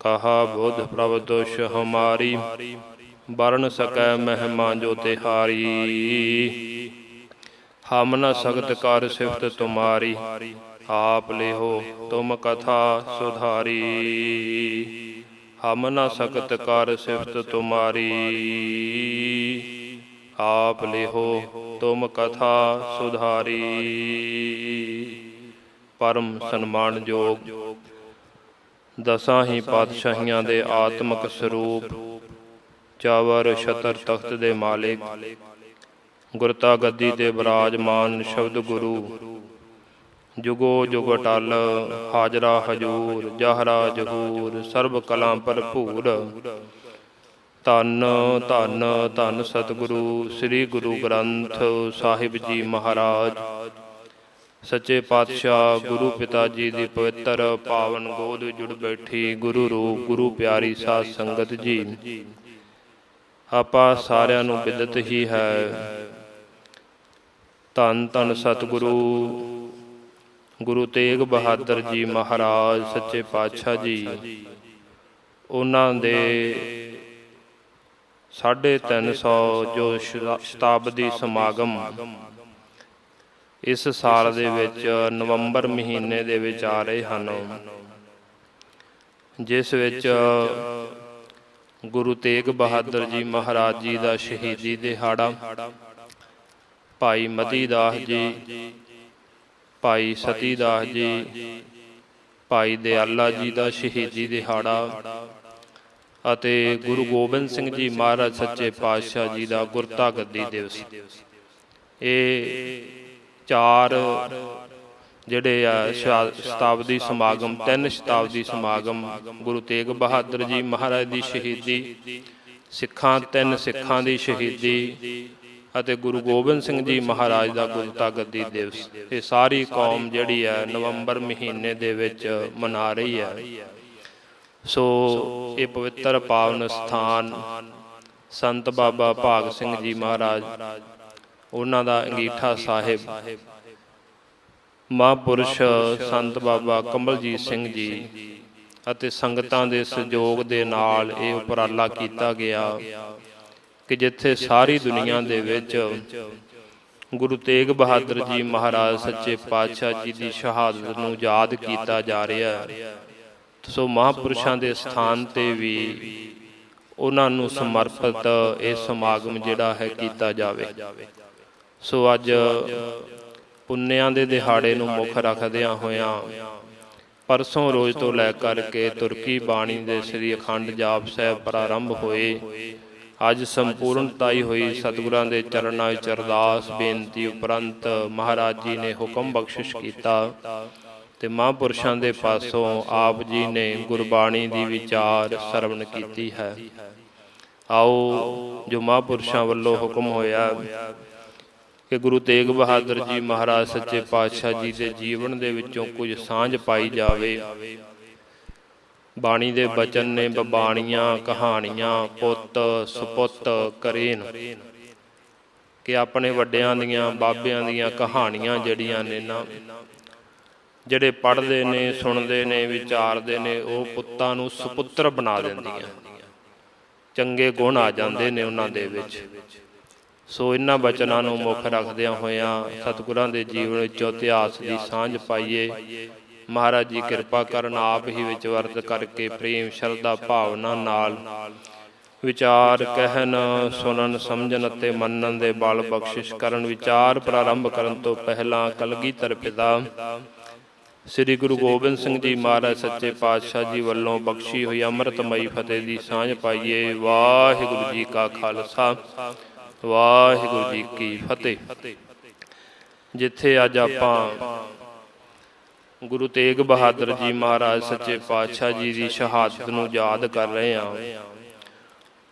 ਕਹਾ ਬੁੱਧ ਪ੍ਰਭ ਦੁਸ਼ ਹਮਾਰੀ ਵਰਨ ਸਕੈ ਮਹਿਮਾ ਜੋ ਤਿਹਾਰੀ। ਹਮ ਨ ਸਖਤ ਕਰ ਸਿਫਤ ਤੁਮਾਰੀ, ਆਪ ਲਿਹੋ ਤੁਮ ਕਥਾ ਸੁਧਾਰੀ। ਹਮ ਨ ਸਕਤ ਕਰ ਸਿਫਤ ਤੁਮਾਰੀ, ਆਪ ਲਿਹੋ ਤੁਮ ਕਥਾ ਸੁਧਾਰੀ। ਪਰਮ ਸਨਮਾਨਯੋਗ ਦਸਾਂ ਹੀ ਪਾਤਸ਼ਾਹੀਆਂ ਦੇ ਆਤਮਿਕ ਸਰੂਪ, ਚਾਵਰ ਛਤਰ ਤਖਤ ਦੇ ਮਾਲਿਕ ਗੁਰਤਾ ਗੱਦੀ ਤੇ ਬਿਰਾਜਮਾਨ ਸ਼ਬਦ ਗੁਰੂ, ਜੁਗੋ ਜੁਗ ਅਟਲ, ਹਾਜ਼ਰਾ ਹਜੂਰ, ਜਹਰਾ ਜਹੂਰ, ਸਰਬ ਕਲਾਂ ਭਰਪੂਰ। ਧੰਨ ਧੰਨ ਧੰਨ ਸਤਿਗੁਰੂ, ਸ੍ਰੀ ਗੁਰੂ ਗ੍ਰੰਥ ਸਾਹਿਬ ਜੀ ਮਹਾਰਾਜ। ਸੱਚੇ ਪਾਤਸ਼ਾਹ ਗੁਰੂ ਪਿਤਾ ਜੀ ਦੀ ਪਵਿੱਤਰ ਪਾਵਨ ਗੋਦ ਜੁੜ ਬੈਠੀ ਗੁਰੂ ਰੂਪ, ਗੁਰੂ ਪਿਆਰੀ ਸਾਧ ਸੰਗਤ ਜੀ। ਆਪਾਂ ਸਾਰਿਆਂ ਨੂੰ ਬਿਦਤ ਹੀ ਹੈ। ਧੰਨ ਧੰਨ ਸਤਿਗੁਰੂ, ਗੁਰੂ ਤੇਗ ਬਹਾਦਰ ਜੀ ਮਹਾਰਾਜ, ਸੱਚੇ ਪਾਤਸ਼ਾਹ ਜੀ। ਉਹਨਾਂ ਦੇ 350 ਜੋ ਸ਼ਤਾਬਦੀ ਸਮਾਗਮ ਇਸ ਸਾਲ ਦੇ ਵਿੱਚ ਨਵੰਬਰ ਮਹੀਨੇ ਦੇ ਵਿੱਚ ਆ ਰਹੇ ਹਨ। ਜਿਸ ਵਿੱਚ ਗੁਰੂ ਤੇਗ ਬਹਾਦਰ ਜੀ ਮਹਾਰਾਜ ਜੀ ਦਾ ਸ਼ਹੀਦੀ ਦਿਹਾੜਾ, ਭਾਈ ਮਤੀ ਦਾਸ ਜੀ, ਭਾਈ ਸਤੀ ਦਾਸ ਜੀ, ਭਾਈ ਦਿਆਲਾ ਜੀ ਦਾ ਸ਼ਹੀਦੀ ਦਿਹਾੜਾ ਅਤੇ ਗੁਰੂ ਗੋਬਿੰਦ ਸਿੰਘ ਜੀ ਮਹਾਰਾਜ ਸੱਚੇ ਪਾਤਸ਼ਾਹ ਜੀ ਦਾ ਗੁਰਤਾ ਗੱਦੀ ਦਿਵਸ। ਇਹ ਚਾਰ ਜਿਹੜੇ ਆ ਸ਼ਾ- ਸ਼ਤਾਬਦੀ ਸਮਾਗਮ, ਤਿੰਨ ਸ਼ਤਾਬਦੀ ਸਮਾਗਮ, ਗੁਰੂ ਤੇਗ ਬਹਾਦਰ ਜੀ ਮਹਾਰਾਜ ਦੀ ਸ਼ਹੀਦੀ, ਸਿੱਖਾਂ, ਤਿੰਨ ਸਿੱਖਾਂ ਦੀ ਸ਼ਹੀਦੀ ਅਤੇ ਗੁਰੂ ਗੋਬਿੰਦ ਸਿੰਘ ਜੀ ਮਹਾਰਾਜ ਦਾ ਗੁਰਤਾ ਗੱਦੀ ਦਿਵਸ। ਇਹ ਸਾਰੀ ਕੌਮ ਜਿਹੜੀ ਹੈ ਨਵੰਬਰ ਮਹੀਨੇ ਦੇ ਵਿੱਚ ਮਨਾ ਰਹੀ ਹੈ ਸੋ ਇਹ ਪਵਿੱਤਰ ਪਾਵਨ ਸਥਾਨ ਸੰਤ ਬਾਬਾ ਭਾਗ ਸਿੰਘ ਜੀ ਮਹਾਰਾਜ ਉਹਨਾਂ ਦਾ ਅੰਗੀਠਾ ਸਾਹਿਬ। ਮਹਾਂਪੁਰਸ਼ ਸੰਤ ਬਾਬਾ ਕਮਲਜੀਤ ਸਿੰਘ ਜੀ ਅਤੇ ਸੰਗਤਾਂ ਦੇ ਸਹਿਯੋਗ ਦੇ ਨਾਲ ਇਹ ਉਪਰਾਲਾ ਕੀਤਾ ਗਿਆ ਕਿ ਜਿੱਥੇ ਸਾਰੀ ਦੁਨੀਆ ਦੇ ਵਿੱਚ ਗੁਰੂ ਤੇਗ ਬਹਾਦਰ ਜੀ ਮਹਾਰਾਜ ਸੱਚੇ ਪਾਤਸ਼ਾਹ ਜੀ ਦੀ ਸ਼ਹਾਦਤ ਨੂੰ ਯਾਦ ਕੀਤਾ ਜਾ ਰਿਹਾ। ਹੈ ਸੋ ਮਹਾਂਪੁਰਸ਼ਾਂ ਦੇ ਸਥਾਨ ਤੇ ਵੀ ਉਹਨਾਂ ਨੂੰ ਸਮਰਪਿਤ ਇਹ ਸਮਾਗਮ ਜਿਹੜਾ ਹੈ ਕੀਤਾ ਜਾਵੇ। ਸੋ ਅੱਜ ਪੁੰਨਿਆਂ ਦੇ ਦਿਹਾੜੇ ਨੂੰ ਮੁੱਖ ਰੱਖਦਿਆਂ ਹੋਇਆਂ ਪਰਸੋਂ ਰੋਜ਼ ਤੋਂ ਲੈ ਕਰਕੇ ਤੁਰਕੀ ਬਾਣੀ ਦੇ ਸ੍ਰੀ ਅਖੰਡ ਜਾਪ ਸਾਹਿਬ ਪ੍ਰਾਰੰਭ ਹੋਏ, ਅੱਜ ਸੰਪੂਰਨਤਾਈ ਹੋਈ ਸਤਿਗੁਰਾਂ ਦੇ ਚਰਨਾਂ ਵਿੱਚ ਅਰਦਾਸ, ਬੇਨਤੀ ਉਪਰੰਤ ਮਹਾਰਾਜ ਜੀ ਨੇ ਹੁਕਮ ਬਖਸ਼ਿਸ਼ ਕੀਤਾ ਤੇ ਮਹਾਂਪੁਰਸ਼ਾਂ ਦੇ ਪਾਸੋਂ ਆਪ ਜੀ ਨੇ ਗੁਰਬਾਣੀ ਦੀ ਵਿਚਾਰ ਸਰਵਣ ਕੀਤੀ ਹੈ। ਆਓ ਜੋ ਮਹਾਂਪੁਰਸ਼ਾਂ ਵੱਲੋਂ ਹੁਕਮ ਹੋਇਆ ਕਿ ਗੁਰੂ ਤੇਗ ਬਹਾਦਰ ਜੀ ਮਹਾਰਾਜ ਸੱਚੇ ਪਾਤਸ਼ਾਹ ਜੀ ਦੇ ਜੀਵਨ ਦੇ ਵਿੱਚੋਂ ਕੁਝ ਸਾਂਝ ਪਾਈ ਜਾਵੇ। ਬਾਣੀ ਦੇ ਬਚਨ ਨੇ ਬਬਾਣੀਆਂ, ਕਹਾਣੀਆਂ, ਪੁੱਤ, ਸੁਪੁੱਤ ਕਰੇਨ। ਕਿ ਆਪਣੇ ਵੱਡਿਆਂ ਦੀਆਂ, ਬਾਬਿਆਂ ਦੀਆਂ ਕਹਾਣੀਆਂ ਜਿਹੜੀਆਂ ਨੇ ਨਾ, ਜਿਹੜੇ ਪੜ੍ਹਦੇ ਨੇ, ਸੁਣਦੇ ਨੇ, ਵਿਚਾਰਦੇ ਨੇ, ਉਹ ਪੁੱਤਾਂ ਨੂੰ ਸੁਪੁੱਤਰ ਬਣਾ ਦਿੰਦੀਆਂ। ਚੰਗੇ ਗੁਣ ਆ ਜਾਂਦੇ ਨੇ ਉਹਨਾਂ ਦੇ ਵਿੱਚ। ਸੋ ਇਹਨਾਂ ਬਚਨਾਂ ਨੂੰ ਮੁੱਖ ਰੱਖਦਿਆਂ ਹੋਇਆਂ ਸਤਿਗੁਰਾਂ ਦੇ ਜੀਵਨ ਵਿੱਚੋਂ ਇਤਿਹਾਸ ਦੀ ਸਾਂਝ ਪਾਈਏ। ਮਹਾਰਾਜ ਜੀ ਕਿਰਪਾ ਕਰਨ ਆਪ ਹੀ ਵਿੱਚ ਵਰਤ ਕਰਕੇ ਪ੍ਰੇਮ, ਸ਼ਰਧਾ, ਭਾਵਨਾ ਨਾਲ ਵਿਚਾਰ, ਕਹਿਣ, ਸੁਣਨ, ਸਮਝਣ ਅਤੇ ਮੰਨਣ ਦੇ ਬਲ ਬਖਸ਼ਿਸ਼ ਕਰਨ ਵਿਚਾਰ ਪ੍ਰਾਰੰਭ ਕਰਨ ਤੋਂ ਪਹਿਲਾਂ ਕਲਗੀਧਰ ਪਿਤਾ ਸ੍ਰੀ ਗੁਰੂ ਗੋਬਿੰਦ ਸਿੰਘ ਜੀ ਮਹਾਰਾਜ ਸੱਚੇ ਪਾਤਸ਼ਾਹ ਜੀ ਵੱਲੋਂ ਬਖਸ਼ੀ ਹੋਈ ਅੰਮ੍ਰਿਤਮਈ ਫਤਿਹ ਦੀ ਸਾਂਝ ਪਾਈਏ। ਵਾਹਿਗੁਰੂ ਜੀ ਕਾ ਖਾਲਸਾ। ਵਾਹਿਗੁਰੂ ਜੀ ਕੀ ਫਤਿਹ। ਜਿੱਥੇ ਅੱਜ ਆਪਾਂ ਗੁਰੂ ਤੇਗ ਬਹਾਦਰ ਜੀ ਮਹਾਰਾਜ ਸੱਚੇ ਪਾਤਸ਼ਾਹ ਜੀ ਦੀ ਸ਼ਹਾਦਤ ਨੂੰ ਯਾਦ ਕਰ ਰਹੇ ਹਾਂ।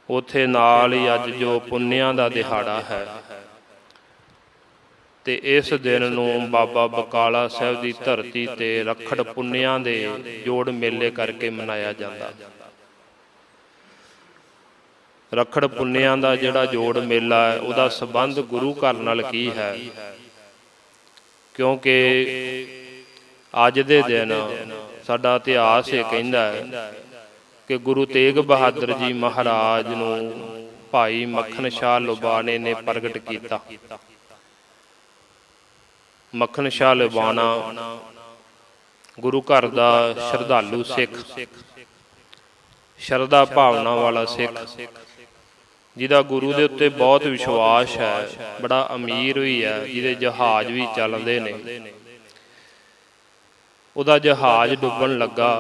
ਉਥੇ ਨਾਲ ਹੀ ਅੱਜ ਜੋ ਪੁੰਨਿਆਂ ਦਾ ਦਿਹਾੜਾ ਹੈ, ਤੇ ਇਸ ਦਿਨ ਨੂੰ ਬਾਬਾ ਬਕਾਲਾ ਸਾਹਿਬ ਦੀ ਧਰਤੀ ਤੇ ਰਖੜ ਪੁੰਨਿਆਂ ਦੇ ਜੋੜ ਮੇਲੇ ਕਰਕੇ ਮਨਾਇਆ ਜਾਂਦਾ। ਰਖੜ ਪੁੰਨਿਆਂ ਦਾ ਜਿਹੜਾ ਜੋੜ ਮੇਲਾ ਹੈ, ਉਹਦਾ ਸਬੰਧ ਗੁਰੂ ਘਰ ਨਾਲ ਕੀ ਹੈ? ਕਿਉਂਕਿ ਅੱਜ ਦੇ ਦਿਨ ਸਾਡਾ ਇਤਿਹਾਸ ਇਹ ਕਹਿੰਦਾ ਹੈ ਕਿ ਗੁਰੂ ਤੇਗ ਬਹਾਦਰ ਜੀ ਮਹਾਰਾਜ ਨੂੰ ਭਾਈ ਮੱਖਣ ਸ਼ਾਹ ਲੁਬਾਣੇ ਨੇ ਪ੍ਰਗਟ ਕੀਤਾ। ਮੱਖਣ ਸ਼ਾਹ ਲੁਬਾਣਾ ਗੁਰੂ ਘਰ ਦਾ ਸ਼ਰਧਾਲੂ ਸਿੱਖ, ਸ਼ਰਧਾ ਭਾਵਨਾ ਵਾਲਾ ਸਿੱਖ। ਜਿਹਦਾ ਗੁਰੂ ਦੇ ਉੱਤੇ ਬਹੁਤ ਵਿਸ਼ਵਾਸ ਹੈ, ਬੜਾ ਅਮੀਰ ਵੀ ਹੈ, ਜਿਹਦੇ ਜਹਾਜ਼ ਵੀ ਚੱਲਦੇ ਨੇ। ਉਹਦਾ ਜਹਾਜ਼ ਡੁੱਬਣ ਲੱਗਾ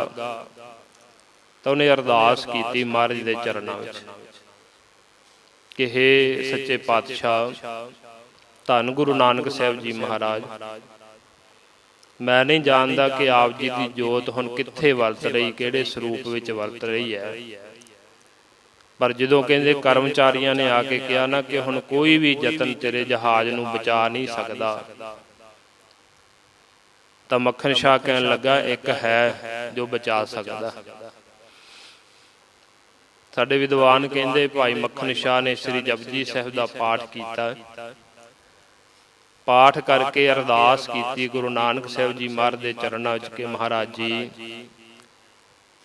ਤਾਂ ਉਹਨੇ ਅਰਦਾਸ ਕੀਤੀ ਮਹਾਰਾਜ ਦੇ ਚਰਨਾਂ ਵਿੱਚ ਕਿ हे ਸੱਚੇ ਪਾਤਸ਼ਾਹ, ਧੰਨ ਗੁਰੂ ਨਾਨਕ ਸਾਹਿਬ ਜੀ ਮਹਾਰਾਜ। ਮੈਂ ਨਹੀਂ ਜਾਣਦਾ ਕਿ ਆਪ ਜੀ ਦੀ ਜੋਤ ਹੁਣ ਕਿੱਥੇ ਵਰਤ ਰਹੀ, ਕਿਹੜੇ ਸਰੂਪ ਵਿੱਚ ਵਰਤ ਰਹੀ ਹੈ। ਪਰ ਜਦੋਂ ਕਹਿੰਦੇ ਕਰਮਚਾਰੀਆਂ ਨੇ ਆ ਕੇ ਕਿਹਾ ਨਾ ਕਿ ਹੁਣ ਕੋਈ ਵੀ ਯਤਨ ਤੇਰੇ ਜਹਾਜ਼ ਨੂੰ ਬਚਾ ਨਹੀਂ ਸਕਦਾ। ਤਾਂ ਮੱਖਣ ਸ਼ਾਹ ਕਹਿਣ ਲੱਗਾ, ਇੱਕ ਹੈ ਜੋ ਬਚਾ ਸਕਦਾ। ਸਾਡੇ ਵਿਦਵਾਨ ਕਹਿੰਦੇ, ਭਾਈ ਮੱਖਣ ਸ਼ਾਹ ਨੇ ਸ੍ਰੀ ਜਪਜੀ ਸਾਹਿਬ ਦਾ ਪਾਠ ਕੀਤਾ। ਪਾਠ ਕਰਕੇ ਅਰਦਾਸ ਕੀਤੀ ਗੁਰੂ ਨਾਨਕ ਸਾਹਿਬ ਜੀ ਮਹਾਰਾਜ ਦੇ ਚਰਨਾਂ ਵਿੱਚ ਕਿ ਮਹਾਰਾਜ ਜੀ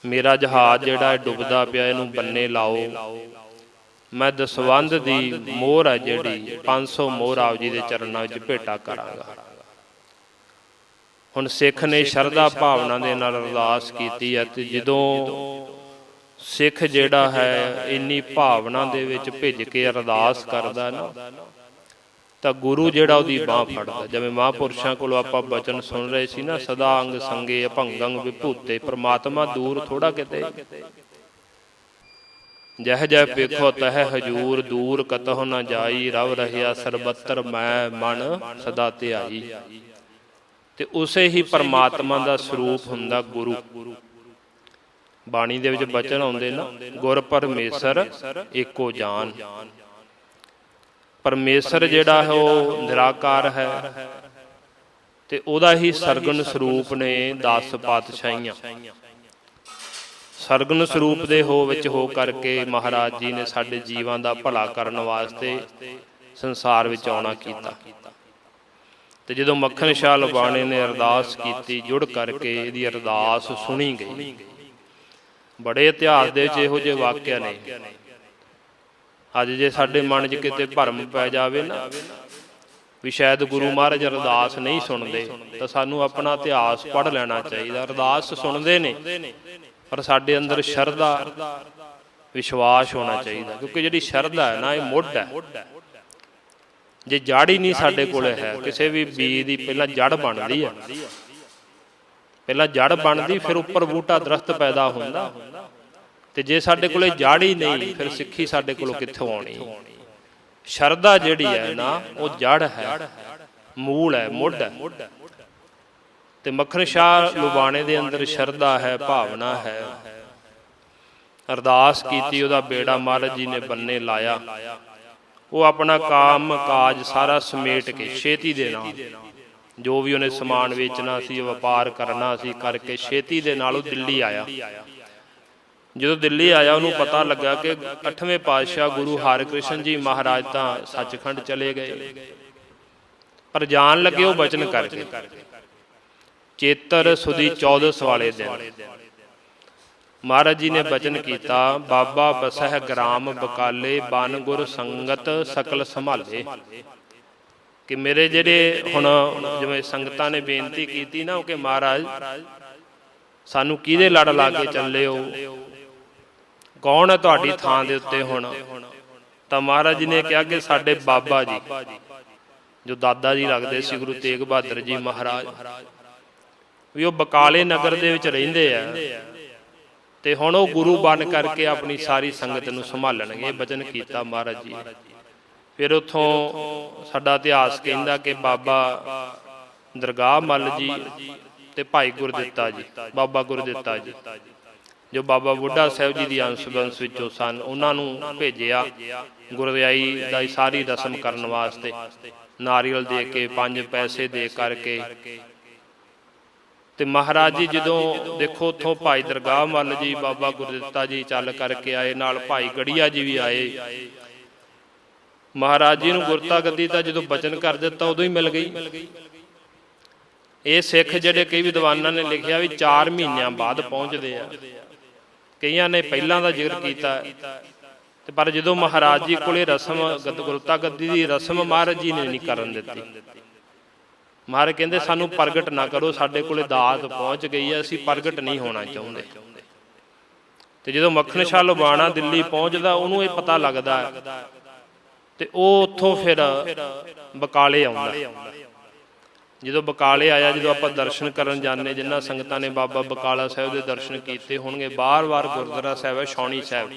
ਮੇਰਾ ਜਹਾਜ਼ ਜਿਹੜਾ ਹੈ ਡੁੱਬਦਾ ਪਿਆ, ਇਹਨੂੰ ਬੰਨੇ ਲਾਓ। ਮੈਂ ਦਸਵੰਦ ਦੀ ਮੋਹਰ ਹੈ ਜਿਹੜੀ 500 ਮੋਹਰ ਆਪ ਜੀ ਦੇ ਚਰਨਾਂ ਵਿੱਚ ਭੇਟਾ ਕਰਾਂਗਾ। ਹੁਣ ਸਿੱਖ ਨੇ ਸ਼ਰਧਾ ਭਾਵਨਾ ਦੇ ਨਾਲ ਅਰਦਾਸ ਕੀਤੀ ਹੈ ਤੇ ਜਦੋਂ ਸਿੱਖ ਜਿਹੜਾ ਹੈ, ਇੰਨੀ ਭਾਵਨਾ ਦੇ ਵਿੱਚ ਭਿੱਜ ਕੇ ਅਰਦਾਸ ਕਰਦਾ ਨਾ ਤਾਂ ਗੁਰੂ ਜਿਹੜਾ ਉਹਦੀ ਬਾਹ ਫੜਦਾ। ਜਿਵੇਂ ਮਹਾਂਪੁਰਸ਼ਾਂ ਕੋਲੋਂ ਆਪਾਂ ਬਚਨ ਸੁਣ ਰਹੇ ਸੀ ਨਾ, ਸਦਾ ਅੰਗ ਸੰਗੇ ਅਭੰਗੰ ਵਿਭੂਤੇ, ਪ੍ਰਮਾਤਮਾ ਦੂਰ ਥੋੜਾ ਕਿਤੇ। ਜਹ ਜਹ ਵੇਖੋ ਤਹ ਹਜੂਰ, ਦੂਰ ਕਤਹੁ ਨਾ ਜਾਈ, ਰਵ ਰਹਿਆ ਸਰਬੱਤਰ ਮੈਂ ਮਨ ਸਦਾ ਧਿਆਈ। ਤੇ ਉਸੇ ਹੀ ਪਰਮਾਤਮਾ ਦਾ ਸਰੂਪ ਹੁੰਦਾ ਗੁਰੂ। ਬਾਣੀ ਦੇ ਵਿੱਚ ਬਚਨ ਆਉਂਦੇ ਨਾ, ਗੁਰ ਪਰਮੇਸ਼ਰ ਏਕੋ ਜਾਨ। ਪਰਮੇਸ਼ਰ ਜਿਹੜਾ ਹੈ ਉਹ ਨਿਰਾਕਾਰ ਹੈ। ਤੇ ਉਹਦਾ ਹੀ ਸਰਗਨ ਸਰੂਪ ਨੇ 10 ਪਾਤਸ਼ਾਹੀਆਂ। ਸਰਗਨ ਸਰੂਪ ਦੇ ਹੋ ਵਿੱਚ ਹੋ ਕਰਕੇ ਮਹਾਰਾਜ ਜੀ ਨੇ ਸਾਡੇ ਜੀਵਾਂ ਦਾ ਭਲਾ ਕਰਨ ਵਾਸਤੇ ਸੰਸਾਰ ਵਿੱਚ ਆਉਣਾ ਕੀਤਾ। ਤੇ ਜਦੋਂ ਮੱਖਣ ਸ਼ਾਹ ਲਬਾਣੇ ਨੇ ਅਰਦਾਸ ਕੀਤੀ ਜੁੜ ਕਰਕੇ ਇਹਦੀ ਅਰਦਾਸ ਸੁਣੀ ਗਈ। ਬੜੇ ਇਤਿਹਾਸ ਦੇ ਵਿੱਚ ਇਹੋ ਜਿਹੇ ਵਾਕਿਆ ਨੇ। ਅੱਜ ਜੇ ਸਾਡੇ ਮਨ 'ਚ ਕਿਤੇ ਭਰਮ ਪੈ ਜਾਵੇ ਨਾ, ਵੀ ਸ਼ਾਇਦ ਗੁਰੂ ਮਹਾਰਾਜ ਅਰਦਾਸ ਨਹੀਂ ਸੁਣਦੇ, ਤਾਂ ਸਾਨੂੰ ਆਪਣਾ ਇਤਿਹਾਸ ਪੜ੍ਹ ਲੈਣਾ ਚਾਹੀਦਾ। ਅਰਦਾਸ ਸੁਣਦੇ ਨੇ, ਪਰ ਸਾਡੇ ਅੰਦਰ ਸ਼ਰਧਾ, ਵਿਸ਼ਵਾਸ ਹੋਣਾ ਚਾਹੀਦਾ, ਕਿਉਂਕਿ ਜਿਹੜੀ ਸ਼ਰਧਾ ਹੈ ਨਾ, ਇਹ ਮੁੱਢ ਹੈ। ਜੇ ਜੜ ਹੀ ਨਹੀਂ ਸਾਡੇ ਕੋਲੇ ਹੈ, ਕਿਸੇ ਵੀ ਬੀਜ ਦੀ ਪਹਿਲਾਂ ਜੜ ਬਣਦੀ ਹੈ। ਪਹਿਲਾਂ ਜੜ ਬਣਦੀ, ਫਿਰ ਉੱਪਰ ਬੂਟਾ ਦਰਖਤ ਪੈਦਾ ਹੁੰਦਾ। ਤੇ ਜੇ ਸਾਡੇ ਕੋਲੇ ਜੜ ਹੀ ਨਹੀਂ ਫਿਰ ਸਿੱਖੀ ਸਾਡੇ ਕੋਲੋਂ ਕਿੱਥੋਂ ਆਉਣੀ? ਸ਼ਰਧਾ ਜਿਹੜੀ ਹੈ ਨਾ ਉਹ ਜੜ ਹੈ ਮੂਲ ਹੈ ਮੁੱਢ ਹੈ। ਤੇ ਮੱਖਣ ਸ਼ਾਹ ਲੁਬਾਣੇ ਦੇ ਅੰਦਰ ਸ਼ਰਧਾ ਹੈ ਭਾਵਨਾ ਹੈ। ਅਰਦਾਸ ਕੀਤੀ ਉਹਦਾ ਬੇੜਾ ਮਹਾਰਾਜ ਜੀ ਨੇ ਬੰਨੇ ਲਾਇਆ। ਉਹ ਆਪਣਾ ਕਾਮ ਕਾਜ ਸਾਰਾ ਸਮੇਟ ਕੇ ਛੇਤੀ ਦੇ ਨਾਲ। ਜੋ ਵੀ ਉਹਨੇ ਸਮਾਨ ਵੇਚਣਾ ਸੀ ਵਪਾਰ ਕਰਨਾ ਸੀ ਕਰਕੇ ਛੇਤੀ ਦੇ ਨਾਲ ਉਹ ਦਿੱਲੀ ਆਇਆ। ਜਦੋਂ ਦਿੱਲੀ ਆਇਆ, ਉਹਨੂੰ ਪਤਾ ਲੱਗਾ ਕਿ 8ਵੇਂ ਪਾਤਸ਼ਾਹ ਗੁਰੂ ਹਰਿਕ੍ਰਿਸ਼ਨ ਜੀ ਮਹਾਰਾਜ ਤਾਂ ਸੱਚਖੰਡ ਚਲੇ ਗਏ। ਪਰ ਜਾਣ ਲੱਗੇ ਉਹ ਬਚਨ ਕਰਕੇ ਚੇਤਰ ਸੁਦੀ 14 ਵਾਲੇ ਦਿਨ। ਮਹਾਰਾਜ ਜੀ ਨੇ ਬਚਨ ਕੀਤਾ, ਬਾਬਾ ਬਸਹਿ ਗ੍ਰਾਮ ਬਕਾਲੇ ਬਨ ਗੁਰ ਸੰਗਤ ਸਕਲ ਸੰਭਾਲੇ। ਕਿ ਮੇਰੇ ਜਿਹੜੇ ਹੁਣ ਜਿਵੇਂ ਸੰਗਤਾਂ ਨੇ ਬੇਨਤੀ ਕੀਤੀ ਨਾ ਉਹ ਕਿ ਮਹਾਰਾਜ, ਸਾਨੂੰ ਕਿਹਦੇ ਲੜ ਲਾ ਕੇ ਚੱਲੇ ਹੋ? ਕੌਣ ਹੈ ਤੁਹਾਡੀ ਥਾਂ ਦੇ ਉੱਤੇ ਹੁਣ? ਤਾਂ ਮਹਾਰਾਜ ਜੀ ਨੇ ਕਿਹਾ ਕਿ ਸਾਡੇ ਬਾਬਾ ਜੀ, ਜੋ ਦਾਦਾ ਜੀ ਲੱਗਦੇ ਸੀ ਗੁਰੂ ਤੇਗ ਬਹਾਦਰ ਜੀ ਮਹਾਰਾਜ, ਵੀ ਉਹ ਬਕਾਲੇ ਨਗਰ ਦੇ ਵਿੱਚ ਰਹਿੰਦੇ ਆ ਤੇ ਹੁਣ ਉਹ ਗੁਰੂ ਬਣ ਕਰਕੇ ਆਪਣੀ ਸਾਰੀ ਸੰਗਤ ਨੂੰ ਸੰਭਾਲਣਗੇ ਇਹ ਬਚਨ ਕੀਤਾ ਮਹਾਰਾਜ ਜੀ। ਫਿਰ ਉਥੋਂ ਸਾਡਾ ਇਤਿਹਾਸ ਕਹਿੰਦਾ ਕਿ ਬਾਬਾ ਦਰਗਾਹ ਮੱਲ ਜੀ ਤੇ ਭਾਈ ਗੁਰਦਿੱਤਾ ਜੀ, ਬਾਬਾ ਗੁਰਦਿੱਤਾ ਜੀ। ਜੋ ਬਾਬਾ ਬੁੱਢਾ ਸਾਹਿਬ ਜੀ ਦੀ ਅੰਸ਼ ਬੰਸ ਵਿੱਚੋਂ ਸਨ ਉਹਨਾਂ ਨੂੰ ਭੇਜਿਆ ਗੁਰਦਿਆਈ ਦਾ ਸਾਰੀ ਰਸਮ ਕਰਨ ਵਾਸਤੇ ਨਾਰੀਅਲ ਦੇ ਕੇ ਪੰਜ ਪੈਸੇ ਦੇ ਕਰਕੇ। ਤੇ ਮਹਾਰਾਜ ਜੀ ਜਦੋਂ ਦੇਖੋ ਉਥੋਂ ਭਾਈ ਦਰਗਾਹ ਮੱਲ ਜੀ ਬਾਬਾ ਗੁਰਦਿੱਤਾ ਜੀ ਚੱਲ ਕਰਕੇ ਆਏ ਨਾਲ ਭਾਈ ਗੜੀਆ ਜੀ ਵੀ ਆਏ। ਮਹਾਰਾਜ ਜੀ ਨੂੰ ਗੁਰਤਾ ਗੱਦੀ ਤਾਂ ਜਦੋਂ ਬਚਨ ਕਰ ਦਿੱਤਾ ਉਦੋਂ ਹੀ ਮਿਲ ਗਈ। ਇਹ ਸਿੱਖ ਜਿਹੜੇ ਕਈ ਵਿਦਵਾਨਾਂ ਨੇ ਲਿਖਿਆ ਵੀ 4 ਮਹੀਨਿਆਂ ਬਾਅਦ ਪਹੁੰਚਦੇ ਆ। ਕਈਆਂ ਨੇ ਪਹਿਲਾਂ ਦਾ ਜ਼ਿਕਰ ਕੀਤਾ। ਤੇ ਪਰ ਜਦੋਂ ਮਹਾਰਾਜ ਜੀ ਕੋਲੇ ਰਸਮ ਗਦ ਗੁਰਤਾ ਗੱਦੀ ਦੀ ਰਸਮ ਮਹਾਰਾਜ ਜੀ ਨੇ ਨਹੀਂ ਕਰਨ ਦਿੱਤੀ। ਮਹਾਰਾਜ ਕਹਿੰਦੇ ਸਾਨੂੰ ਪ੍ਰਗਟ ਨਾ ਕਰੋ ਸਾਡੇ ਕੋਲੇ ਦਾਤ ਪਹੁੰਚ ਗਈ ਹੈ ਅਸੀਂ ਪ੍ਰਗਟ ਨਹੀਂ ਹੋਣਾ ਚਾਹੁੰਦੇ। ਤੇ ਜਦੋਂ ਮੱਖਣ ਸ਼ਾਹ ਲੁਬਾਣਾ ਦਿੱਲੀ ਪਹੁੰਚਦਾ ਉਹਨੂੰ ਇਹ ਪਤਾ ਲੱਗਦਾ। ਤੇ ਉਹ ਉੱਥੋਂ ਫਿਰ ਬਕਾਲੇ ਆਉਂਦਾ। ਜਦੋਂ ਬਕਾਲੇ ਆਇਆ, ਜਦੋਂ ਆਪਾਂ ਦਰਸ਼ਨ ਕਰਨ ਜਾਂਦੇ, ਜਿੰਨਾ ਸੰਗਤਾਂ ਨੇ ਬਾਬਾ ਬਕਾਲਾ ਸਾਹਿਬ ਦੇ ਦਰਸ਼ਨ ਕੀਤੇ ਹੋਣਗੇ, ਬਾਰ-ਬਾਰ ਗੁਰਦੁਆਰਾ ਸਾਹਿਬ ਹੈ ਸ਼ੌਣੀ ਸਾਹਿਬ।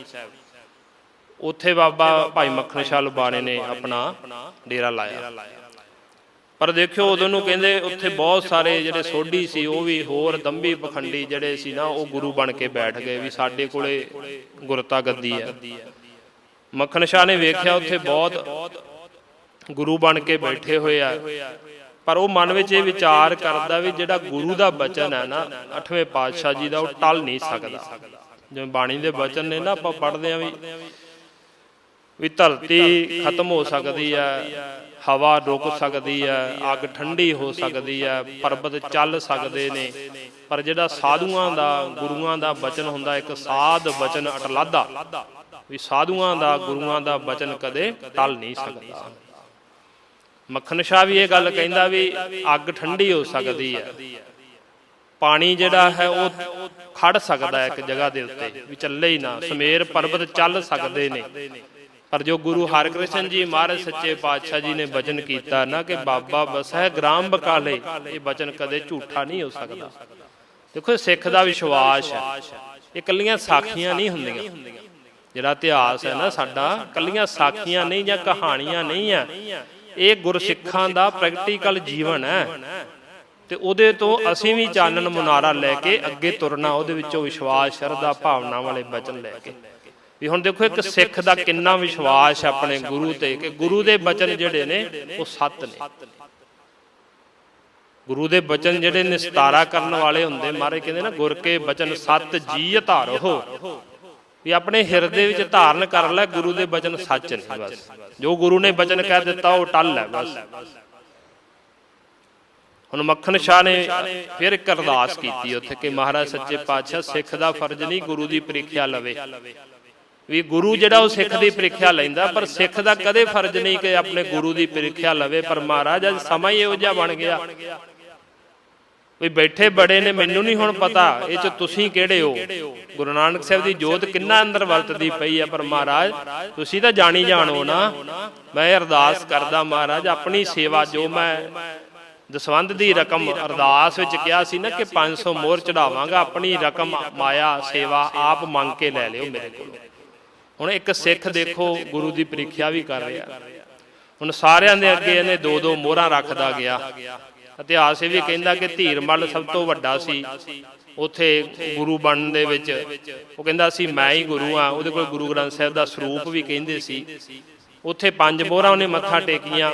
ਉੱਥੇ ਬਾਬਾ ਭਾਈ ਮੱਖਣ ਸ਼ਾਹ ਲੁਬਾਣੇ ਨੇ ਆਪਣਾ ਡੇਰਾ ਲਾਇਆ। ਪਰ ਦੇਖਿਓ, ਉਦੋਂ ਨੂੰ ਕਹਿੰਦੇ ਉੱਥੇ ਬਹੁਤ ਸਾਰੇ ਜਿਹੜੇ ਸੋਢੀ ਸੀ, ਉਹ ਵੀ ਹੋਰ ਦੰਬੀ ਪਖੰਡੀ ਜਿਹੜੇ ਸੀ ਨਾ, ਉਹ ਗੁਰੂ ਬਣ ਕੇ ਬੈਠ ਗਏ ਵੀ ਸਾਡੇ ਕੋਲੇ ਗੁਰਤਾ ਗੱਦੀ ਹੈ। ਮੱਖਣ ਸ਼ਾਹ ਨੇ ਵੇਖਿਆ ਉੱਥੇ ਬਹੁਤ ਗੁਰੂ ਬਣ ਕੇ ਬੈਠੇ ਹੋਏ ਆ। ਪਰ ਉਹ ਮਨ ਵਿੱਚ ਇਹ ਵਿਚਾਰ ਕਰਦਾ ਵੀ ਜਿਹੜਾ ਗੁਰੂ ਦਾ ਬਚਨ ਹੈ ਨਾ, ਅਠਵੇਂ ਪਾਤਸ਼ਾਹ ਜੀ ਦਾ, ਉਹ ਟਲ ਨਹੀਂ ਸਕਦਾ। ਜਿਵੇਂ ਬਾਣੀ ਦੇ ਬਚਨ ਨੇ ਨਾ, ਆਪਾਂ ਪੜ੍ਹਦੇ ਆਂ ਵੀ ਵੀ ਧਰਤੀ ਖਤਮ ਹੋ ਸਕਦੀ ਹੈ, ਹਵਾ ਰੁਕ ਸਕਦੀ ਹੈ, ਅੱਗ ਠੰਡੀ ਹੋ ਸਕਦੀ ਹੈ, ਪਰਬਤ ਚੱਲ ਸਕਦੇ ਨੇ। ਪਰ ਜਿਹੜਾ ਸਾਧੂਆਂ ਦਾ, ਗੁਰੂਆਂ ਦਾ ਬਚਨ ਹੁੰਦਾ, ਇੱਕ ਸਾਧ ਬਚਨ ਅਟਲਾਦਾ ਵੀ ਸਾਧੂਆਂ ਦਾ, ਗੁਰੂਆਂ ਦਾ ਬਚਨ ਕਦੇ ਟਲ ਨਹੀਂ ਸਕਦਾ। ਮੱਖਣ ਸ਼ਾਹ ਵੀ ਇਹ ਗੱਲ ਕਹਿੰਦਾ ਵੀ ਅੱਗ ਠੰਡੀ ਹੋ ਸਕਦੀ ਹੈ ਪਾਣੀ ਜਿਹੜਾ ਹੈ ਉਹ ਖੜ ਸਕਦਾ ਹੈ ਇੱਕ ਜਗ੍ਹਾ ਦੇ ਉੱਤੇ, ਵੀ ਚੱਲੇ ਹੀ ਨਾ, ਸਮੇਰ ਪਰਬਤ ਚੱਲ ਸਕਦੇ ਨੇ। ਪਰ ਜੋ ਗੁਰੂ ਹਰਕ੍ਰਿਸ਼ਨ ਜੀ ਮਹਾਰਾਜ ਸੱਚੇ ਪਾਤਸ਼ਾਹ ਜੀ ਨੇ ਬਚਨ ਕੀਤਾ ਨਾ ਕਿ ਬਾਬਾ ਬਸੈ ਗ੍ਰਾਮ ਬਕਾਲੇ, ਇਹ ਬਚਨ ਕਦੇ ਝੂਠਾ ਨਹੀਂ ਹੋ ਸਕਦਾ। ਦੇਖੋ ਸਿੱਖ ਦਾ ਵਿਸ਼ਵਾਸ ਹੈ। ਇਹ ਕੱਲੀਆਂ ਸਾਖੀਆਂ ਨਹੀਂ ਹੁੰਦੀਆਂ। ਜਿਹੜਾ ਇਤਿਹਾਸ ਹੈ ਨਾ ਸਾਡਾ ਕੱਲੀਆਂ ਸਾਖੀਆਂ ਨਹੀਂ ਜਾਂ ਕਹਾਣੀਆਂ ਨਹੀਂ ਆ ਇਹ ਗੁਰਸਿੱਖਾਂ ਦਾ ਪ੍ਰੈਕਟੀਕਲ ਜੀਵਨ ਹੈ। ਤੇ ਉਹਦੇ ਤੋਂ ਅਸੀਂ ਵੀ ਚਾਨਣ ਮੁਨਾਰਾ ਲੈ ਕੇ ਅੱਗੇ ਤੁਰਨਾ, ਉਹਦੇ ਵਿੱਚੋਂ ਵਿਸ਼ਵਾਸ, ਸ਼ਰਧਾ ਭਾਵਨਾ ਵਾਲੇ ਬਚਨ ਲੈ ਕੇ। ਵੀ ਹੁਣ ਦੇਖੋ ਇੱਕ ਸਿੱਖ ਦਾ ਕਿੰਨਾ ਵਿਸ਼ਵਾਸ ਆਪਣੇ ਗੁਰੂ ਤੇ ਕਿ ਗੁਰੂ ਦੇ ਬਚਨ ਜਿਹੜੇ ਨੇ, ਉਹ ਸੱਤ ਨੇ। ਗੁਰੂ ਦੇ ਬਚਨ ਜਿਹੜੇ ਨਿਸਤਾਰਾ ਕਰਨ ਵਾਲੇ ਹੁੰਦੇ ਮਾਰੇ ਕਹਿੰਦੇ ਨਾ, ਗੁਰ ਕੇ ਬਚਨ ਸੱਤ ਜੀ ਧਾਰੋ। ਵੀ ਆਪਣੇ ਹਿਰਦੇ ਵਿੱਚ ਧਾਰਨ ਕਰ ਲੈ ਗੁਰੂ ਦੇ ਬਚਨ ਸੱਚ ਨੇ, ਬਸ। ਜੋ ਗੁਰੂ ਨੇ ਬਚਨ ਕਹਿ ਦਿੱਤਾ, ਉਹ ਟੱਲ ਹੈ, ਬਸ। ਹੁਣ ਮੱਖਣ ਸ਼ਾਹ ਨੇ ਫਿਰ ਇੱਕ ਅਰਦਾਸ ਕੀਤੀ ਉੱਥੇ ਕਿ ਮਹਾਰਾਜ ਸੱਚੇ ਪਾਤਸ਼ਾਹ, ਸਿੱਖ ਦਾ ਫਰਜ਼ ਨਹੀਂ ਗੁਰੂ ਦੀ ਪ੍ਰੀਖਿਆ ਲਵੇ। ਵੀ ਗੁਰੂ ਜਿਹੜਾ ਉਹ ਸਿੱਖ ਦੀ ਪ੍ਰੀਖਿਆ ਲੈਂਦਾ, ਪਰ ਸਿੱਖ ਦਾ ਕਦੇ ਫਰਜ਼ ਨਹੀਂ ਕਿ ਆਪਣੇ ਗੁਰੂ ਦੀ ਪ੍ਰੀਖਿਆ ਲਵੇ, ਪਰ ਮਹਾਰਾਜ ਅੱਜ ਸਮਾਂ ਹੀ ਇਹੋ ਜਿਹਾ ਬਣ ਗਿਆ। ਵੀ ਬੈਠੇ ਬੜੇ ਨੇ, ਮੈਨੂੰ ਨਹੀਂ ਹੁਣ ਪਤਾ ਇਹ ਚ ਤੁਸੀਂ ਕਿਹੜੇ ਹੋ? ਗੁਰੂ ਨਾਨਕ ਸਾਹਿਬ ਦੀ ਜੋਤ ਕਿੰਨਾ ਅੰਦਰ ਵਰਤਦੀ ਪਈ ਹੈ ਪਰ ਮਹਾਰਾਜ, ਤੁਸੀਂ ਤਾਂ ਜਾਣੀ ਜਾਣੋ ਨਾ। ਮੈਂ ਅਰਦਾਸ ਕਰਦਾ ਮਹਾਰਾਜ, ਆਪਣੀ ਸੇਵਾ ਜੋ ਮੈਂ ਦਸਵੰਦ ਦੀ ਰਕਮ ਅਰਦਾਸ ਵਿੱਚ ਕਿਹਾ ਸੀ ਨਾ ਕਿ 500 ਮੋਹਰ ਚੜਾਵਾਂਗਾ, ਆਪਣੀ ਰਕਮ ਮਾਇਆ ਸੇਵਾ ਆਪ ਮੰਗ ਕੇ ਲੈ ਲਿਓ ਮੇਰੇ ਕੋਲੋਂ। ਹੁਣ ਇੱਕ ਸਿੱਖ ਦੇਖੋ, ਗੁਰੂ ਦੀ ਪ੍ਰੀਖਿਆ ਵੀ ਕਰ ਰਿਹਾ। ਹੁਣ ਸਾਰਿਆਂ ਦੇ ਅੱਗੇ ਇਹਨੇ ਦੋ ਦੋ ਮੋਹਰਾਂ ਰੱਖਦਾ ਗਿਆ। ਇਤਿਹਾਸ ਇਹ ਵੀ ਕਹਿੰਦਾ ਕਿ ਧੀਰਮਲ ਸਭ ਤੋਂ ਵੱਡਾ ਸੀ। ਉਥੇ ਗੁਰੂ ਬਣਨ ਦੇ ਵਿੱਚ ਉਹ ਕਹਿੰਦਾ ਸੀ, ਮੈਂ ਹੀ ਗੁਰੂ ਆ ਉਹਦੇ ਕੋਲ ਗੁਰੂ ਗ੍ਰੰਥ ਸਾਹਿਬ ਦਾ ਸਰੂਪ ਵੀ ਕਹਿੰਦੇ ਸੀ। ਉਥੇ ਪੰਜ ਮੋਹਰਾਂ ਉਹਨੇ ਮੱਥਾ ਟੇਕੀਆਂ।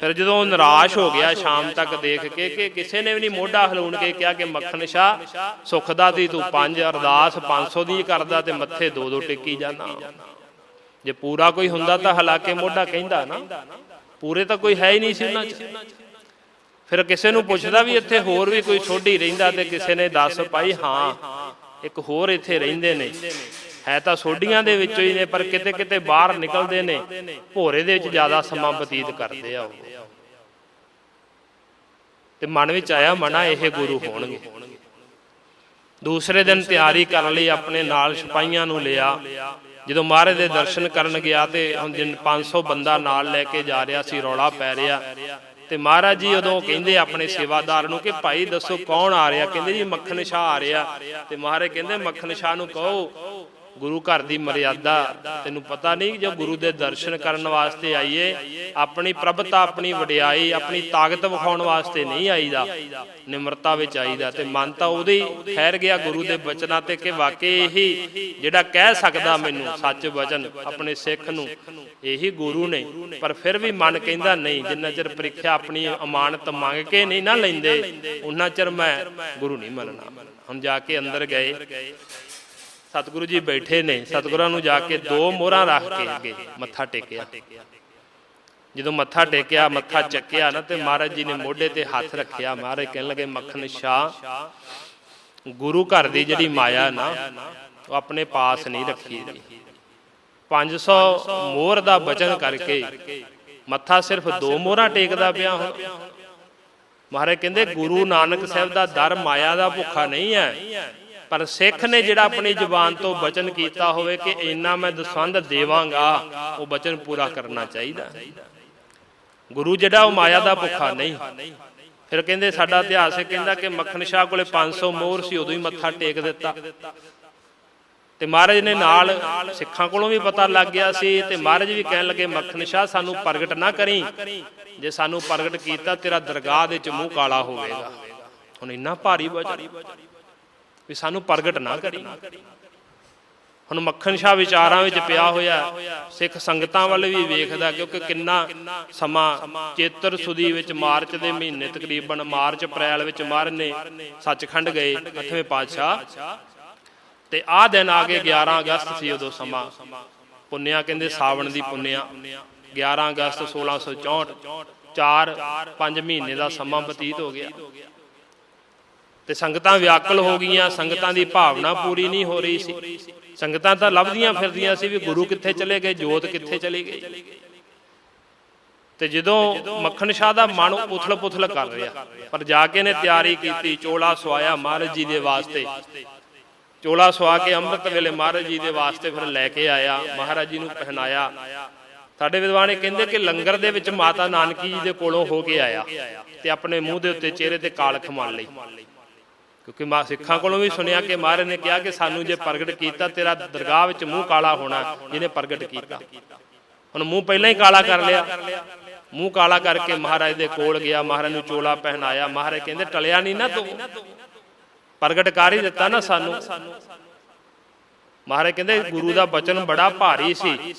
ਫਿਰ ਜਦੋਂ ਨਿਰਾਸ਼ ਹੋ ਗਿਆ ਸ਼ਾਮ ਤੱਕ ਦੇਖ ਕੇ ਕਿ ਕਿਸੇ ਨੇ ਵੀ ਨਹੀਂ ਮੋਢਾ ਹਲੂਣ ਕੇ ਕਿਹਾ ਕਿ ਮੱਖਣ ਸ਼ਾਹ ਸੁਖਦਾ ਦੀ ਤੂੰ ਪੰਜ, ਅਰਦਾਸ 500 ਦੀ ਕਰਦਾ ਤੇ ਮੱਥੇ ਦੋ ਦੋ ਟੇਕੀ ਜਾਂਦਾ। ਜੇ ਪੂਰਾ ਕੋਈ ਹੁੰਦਾ ਤਾਂ ਹਲਾ ਮੋਢਾ ਕਹਿੰਦਾ ਨਾ। ਪੂਰੇ ਤਾਂ ਕੋਈ ਹੈ ਹੀ ਨਹੀਂ ਸੀ ਉਹਨਾਂ 'ਚ। ਫਿਰ ਕਿਸੇ ਨੂੰ ਪੁੱਛਦਾ ਵੀ ਇੱਥੇ ਹੋਰ ਵੀ ਕੋਈ ਛੋਡੀ ਰਹਿੰਦਾ ਤੇ ਕਿਸੇ ਨੇ ਦੱਸ ਪਾਈ, ਹਾਂ, ਇੱਕ ਹੋਰ ਇੱਥੇ ਰਹਿੰਦੇ ਨੇ। ਹੈ ਤਾਂ ਸੋਡੀਆਂ ਦੇ ਵਿੱਚੋਂ ਹੀ ਨੇ, ਪਰ ਕਿਤੇ ਕਿਤੇ ਬਾਹਰ ਨਿਕਲਦੇ ਨੇ, ਭੋਰੇ ਦੇ ਵਿੱਚ ਜ਼ਿਆਦਾ ਸਮਾਂ ਬਤੀਤ ਕਰਦੇ ਆ ਉਹ। ਤੇ ਮਨ ਵਿੱਚ ਆਇਆ ਮਨਾ, ਇਹ ਗੁਰੂ ਹੋਣਗੇ। ਦੂਸਰੇ ਦਿਨ ਤਿਆਰੀ ਕਰਨ ਲਈ ਆਪਣੇ ਨਾਲ ਸਿਪਾਹੀਆਂ ਨੂੰ ਲਿਆ। ਜਦੋਂ ਮਹਾਰਾਜ ਦੇ ਦਰਸ਼ਨ ਕਰਨ ਗਿਆ ਤੇ ਹੁਣ ਜਿਨ 500 ਬੰਦਾ ਨਾਲ ਲੈ ਕੇ ਜਾ ਰਿਹਾ ਸੀ, ਰੌਲਾ ਪੈ ਰਿਹਾ। ਤੇ ਮਹਾਰਾਜ ਜੀ ਉਦੋਂ ਕਹਿੰਦੇ ਆਪਣੇ ਸੇਵਾਦਾਰ ਨੂੰ ਕਿ ਭਾਈ ਦੱਸੋ ਕੌਣ ਆ ਰਿਹਾ? ਕਹਿੰਦੇ ਜੀ ਮੱਖਣ ਸ਼ਾਹ ਆ ਰਿਹਾ। ਤੇ ਮਹਾਰਾਜ ਕਹਿੰਦੇ ਮੱਖਣ ਸ਼ਾਹ ਨੂੰ ਕਹੋ ਗੁਰੂ ਘਰ ਦੀ ਮਰਿਆਦਾ, ਤੈਨੂੰ ਪਤਾ ਨਹੀਂ ਜੋ ਗੁਰੂ ਦੇ ਦਰਸ਼ਨ ਕਰਨ ਵਾਸਤੇ ਆਈਏ, ਆਪਣੀ ਪ੍ਰਭਤਾ, ਆਪਣੀ ਵਡਿਆਈ, ਆਪਣੀ ਤਾਕਤ ਵਿਖਾਉਣ ਵਾਸਤੇ ਨਹੀਂ ਆਈਦਾ, ਨਿਮਰਤਾ ਵਿੱਚ ਆਈਦਾ ਤੇ ਮਨ ਤਾਂ ਉਹਦੇ ਠਹਿਰ ਗਿਆ ਗੁਰੂ ਦੇ ਬਚਨਾਂ ਤੇ ਕਿ ਵਾਕਈ ਇਹੀ ਜਿਹੜਾ ਕਹਿ ਸਕਦਾ ਮੈਨੂੰ ਸੱਚ ਵਚਨ ਆਪਣੇ ਸਿੱਖ ਨੂੰ, ਇਹੀ ਗੁਰੂ ਨੇ। ਪਰ ਫਿਰ ਵੀ ਮਨ ਕਹਿੰਦਾ, ਨਹੀਂ, ਜਿੰਨਾ ਚਿਰ ਪ੍ਰੀਖਿਆ ਆਪਣੀ ਅਮਾਨਤ ਮੰਗ ਕੇ ਨਹੀਂ ਨਾ ਲੈਂਦੇ ਉਹਨਾਂ ਚਿਰ ਮੈਂ ਗੁਰੂ ਨਹੀਂ ਮੰਨਣਾ। ਹੁਣ ਜਾ ਕੇ ਅੰਦਰ ਗਏ। ਸਤਿਗੁਰੂ ਜੀ ਬੈਠੇ ਨੇ, ਸਤਿਗੁਰਾਂ ਨੂੰ ਜਾ ਕੇ ਦੋ ਮੋਹਰਾਂ ਰੱਖ ਕੇ ਅੱਗੇ ਮੱਥਾ ਟੇਕਿਆ। ਜਦੋਂ ਮੱਥਾ ਟੇਕਿਆ, ਮੱਥਾ ਚੱਕਿਆ ਨਾ ਤੇ ਮਹਾਰਾਜ ਜੀ ਨੇ ਮੋਢੇ ਤੇ ਹੱਥ ਰੱਖਿਆ, ਮਹਾਰਾਜ ਕਹਿਣ ਲੱਗੇ, ਮੱਖਣ ਸ਼ਾਹ, ਗੁਰੂ ਘਰ ਦੀ ਜਿਹੜੀ ਮਾਇਆ ਨਾ, ਉਹ ਆਪਣੇ ਪਾਸ ਨਹੀਂ ਰੱਖੀ ਦੀ 500 ਮੋਹਰ ਦਾ ਬਚਨ ਕਰਕੇ ਮੱਥਾ ਸਿਰਫ ਦੋ ਮੋਹਰਾਂ ਟੇਕਦਾ ਪਿਆ ਹੁਣ। ਮਹਾਰਾਜ ਕਹਿੰਦੇ, ਗੁਰੂ ਨਾਨਕ ਸਾਹਿਬ ਦਾ ਦਰ ਮਾਇਆ ਦਾ ਭੁੱਖਾ ਨਹੀਂ ਹੈ। ਪਰ ਸਿੱਖ ਨੇ ਜਿਹੜਾ ਆਪਣੀ ਜ਼ੁਬਾਨ ਤੋਂ ਬਚਨ ਕੀਤਾ ਹੋਵੇ ਕਿ ਇੰਨਾ ਮੈਂ ਦਸਵੰਦ ਦੇਵਾਂਗਾ, ਉਹ ਬਚਨ ਪੂਰਾ ਕਰਨਾ ਚਾਹੀਦਾ। ਗੁਰੂ ਜਿਹੜਾ ਉਹ ਮਾਇਆ ਦਾ ਭੁੱਖਾ ਨਹੀਂ। ਫਿਰ ਕਹਿੰਦੇ ਸਾਡਾ ਇਤਿਹਾਸ ਇਹ ਕਹਿੰਦਾ ਕਿ ਮੱਖਣ ਸ਼ਾਹ ਕੋਲੇ 500 ਮੋਹਰ ਸੀ, ਉਦੋਂ ਹੀ ਮੱਥਾ ਟੇਕ ਦਿੱਤਾ। ਤੇ ਮਹਾਰਾਜ ਨੇ ਨਾਲ ਸਿੱਖਾਂ ਕੋਲੋਂ ਵੀ ਪਤਾ ਲੱਗ ਗਿਆ ਸੀ ਤੇ ਮਹਾਰਾਜ ਵੀ ਕਹਿਣ ਲੱਗੇ, ਮੱਖਣ ਸ਼ਾਹ, ਸਾਨੂੰ ਪ੍ਰਗਟ ਨਾ ਕਰੀ। ਜੇ ਸਾਨੂੰ ਪ੍ਰਗਟ ਕੀਤਾ, ਤੇਰਾ ਦਰਗਾਹ ਦੇ ਚ ਮੂੰਹ ਕਾਲਾ ਹੋਵੇਗਾ। ਹੁਣ ਇੰਨਾ ਭਾਰੀ ਵਜਨ ਵੀ ਸਾਨੂੰ ਪ੍ਰਗਟ ਨਾ ਕਰੀ। ਹੁਣ ਮੱਖਣ ਸ਼ਾਹ ਵਿਚਾਰਾਂ ਵਿੱਚ ਪਿਆ ਹੋਇਆ ਸਿੱਖ ਸੰਗਤਾਂ ਵੱਲ ਵੀ ਵੇਖਦਾ, ਕਿਉਂਕਿ ਕਿੰਨਾ ਸਮਾਂ ਚੇਤਰ ਸੁਦੀ ਵਿੱਚ ਮਾਰਚ ਦੇ ਮਹੀਨੇ ਤਕਰੀਬਨ ਮਾਰਚ, ਅਪ੍ਰੈਲ ਵਿੱਚ ਮਹਾਰਾਜ ਸੱਚਖੰਡ ਗਏ ਅੱਠਵੇਂ ਪਾਤਸ਼ਾਹ। ਤੇ ਆਹ ਦਿਨ ਆ ਕੇ 11 ਅਗਸਤ ਸੀ ਉਦੋਂ ਸਮਾਂ। ਪੁੰਨਿਆ ਕਹਿੰਦੇ ਸਾਵਣ ਦੀ ਪੁੰਨਿਆ। 11 ਅਗਸਤ 1664 4 5 ਮਹੀਨੇ ਦਾ ਸਮਾਂ ਬਤੀਤ ਹੋ ਗਿਆ। ਤੇ ਸੰਗਤਾਂ ਵਿਆਕਲ ਹੋ ਗਈਆਂ, ਸੰਗਤਾਂ ਦੀ ਭਾਵਨਾ ਪੂਰੀ ਨਹੀਂ ਹੋ ਰਹੀ ਸੀ। ਸੰਗਤਾਂ ਤਾਂ ਲੱਭਦੀਆਂ ਫਿਰਦੀਆਂ ਸੀ ਵੀ ਗੁਰੂ ਕਿੱਥੇ ਚਲੇ ਗਏ, ਜੋਤ ਕਿੱਥੇ ਚਲੀ ਗਈ। ਤੇ ਜਦੋਂ ਮੱਖਣ ਸ਼ਾਹ ਦਾ ਮਨ ਉਥਲ ਪੁਥਲ ਕਰ ਰਿਹਾ, ਪਰ ਜਾ ਕੇ ਨੇ ਤਿਆਰੀ ਕੀਤੀ, ਚੋਲਾ ਸਵਾਇਆ ਮਹਾਰਾਜ ਜੀ ਦੇ ਵਾਸਤੇ। ਚੋਲਾ ਸਵਾ ਕੇ ਅੰਮ੍ਰਿਤ ਵੇਲੇ ਮਹਾਰਾਜ ਜੀ ਦੇ ਵਾਸਤੇ ਫਿਰ ਲੈ ਕੇ ਆਇਆ, ਮਹਾਰਾਜ ਜੀ ਨੂੰ ਪਹਿਨਾਇਆ। ਸਾਡੇ ਵਿਦਵਾਨ ਇਹ ਕਹਿੰਦੇ ਕਿ ਲੰਗਰ ਦੇ ਵਿੱਚ ਮਾਤਾ ਨਾਨਕੀ ਜੀ ਦੇ ਕੋਲੋਂ ਹੋ ਕੇ ਆਇਆ ਤੇ ਆਪਣੇ ਮੂੰਹ ਦੇ ਉੱਤੇ ਚਿਹਰੇ ਤੇ ਕਾਲਖ ਮੰਨ ਲਈ। ਕਿਉਂਕਿ ਮਾ ਸਿੱਖਾਂ ਕੋਲੋਂ ਵੀ ਸੁਣਿਆ ਕਿ ਮਹਾਰਾਜ ਨੇ ਕਿਹਾ ਕਿ ਸਾਨੂੰ ਜੇ ਪ੍ਰਗਟ ਕੀਤਾ, ਤੇਰਾ ਦਰਗਾਹ ਵਿੱਚ ਮੂੰਹ ਕਾਲਾ ਹੋਣਾ, ਜਿਹਨੇ ਪ੍ਰਗਟ ਕੀਤਾ। ਹੁਣ ਮੂੰਹ ਪਹਿਲਾਂ ਹੀ ਕਾਲਾ ਕਰ ਲਿਆ। ਮੂੰਹ ਕਾਲਾ ਕਰਕੇ ਮਹਾਰਾਜ ਦੇ ਕੋਲ ਗਿਆ, ਮਹਾਰਾਜ ਨੂੰ ਚੋਲਾ ਪਹਿਨਾਇਆ। ਮਹਾਰਾਜ ਕਹਿੰਦੇ, ਟਲਿਆ ਨਹੀਂ ਨਾ ਤੂੰ। ਪ੍ਰਗਟ ਕਰ ਹੀ ਦਿੱਤਾ ਨਾ ਸਾਨੂੰ। ਮਹਾਰਾਜ ਕਹਿੰਦੇ, ਗੁਰੂ ਦਾ ਬਚਨ ਬੜਾ ਭਾਰੀ ਸੀ।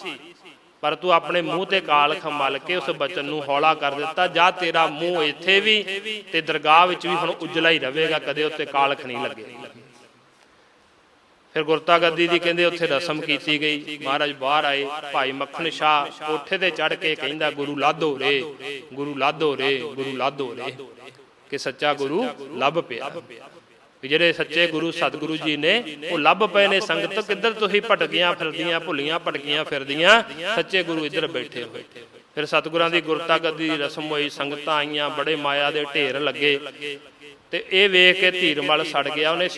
ਪਰ ਤੂੰ ਆਪਣੇ ਮੂੰਹ ਤੇ ਕਾਲਖ ਮਲ ਕੇ ਉਸ ਬਚਨ ਨੂੰ ਹੌਲਾ ਕਰ ਦਿੱਤਾ, ਜਾਂ ਤੇਰਾ ਮੂੰਹ ਇੱਥੇ ਵੀ ਤੇ ਦਰਗਾਹ ਵਿੱਚ ਵੀ ਹੁਣ ਉਜਲਾ ਹੀ ਰਹੇਗਾ, ਕਦੇ ਉੱਤੇ ਕਾਲਖ ਨਹੀਂ ਲੱਗੇ। ਫਿਰ ਗੁਰਤਾ ਗੱਦੀ ਦੀ ਕਹਿੰਦੇ ਉੱਥੇ ਰਸਮ ਕੀਤੀ ਗਈ। ਮਹਾਰਾਜ ਬਾਹਰ ਆਏ, ਭਾਈ ਮੱਖਣ ਸ਼ਾਹ ਕੋਠੇ ਤੇ ਚੜ ਕੇ ਕਹਿੰਦਾ, ਗੁਰੂ ਲਾਧੋ ਰੇ, ਗੁਰੂ ਲਾਧੋ ਰੇ, ਗੁਰੂ ਲਾਧੋ ਰੇ, ਕਿ ਸੱਚਾ ਗੁਰੂ ਲੱਭ ਪਿਆ। ਵੀ ਜਿਹੜੇ ਸੱਚੇ ਗੁਰੂ ਸਤਿਗੁਰੂ ਜੀ ਨੇ, ਉਹ ਲੱਭ ਪਏ ਨੇ ਸੰਗਤ, ਕਿੱਧਰ ਤੁਸੀਂ ਭਟਕੀਆਂ, ਫਿਰਦੀਆਂ, ਭੁੱਲੀਆਂ, ਭਟਕੀਆਂ ਫਿਰਦੀਆਂ, ਸੱਚੇ ਗੁਰੂ ਇੱਧਰ ਬੈਠੇ ਹੋਏ। ਫਿਰ ਸਤਿਗੁਰਾਂ ਦੀ ਗੁਰਤਾ ਗੱਦੀ ਦੀ ਰਸਮ ਹੋਈ, ਸੰਗਤਾਂ ਆਈਆਂ, ਬੜੇ ਮਾਇਆ ਦੇ ਢੇਰ ਲੱਗੇ। ਤੇ ਇਹ ਵੇਖ ਕੇ ਧੀਰਮਲ ਸੜ ਗਿਆ, ਉਹਨੇ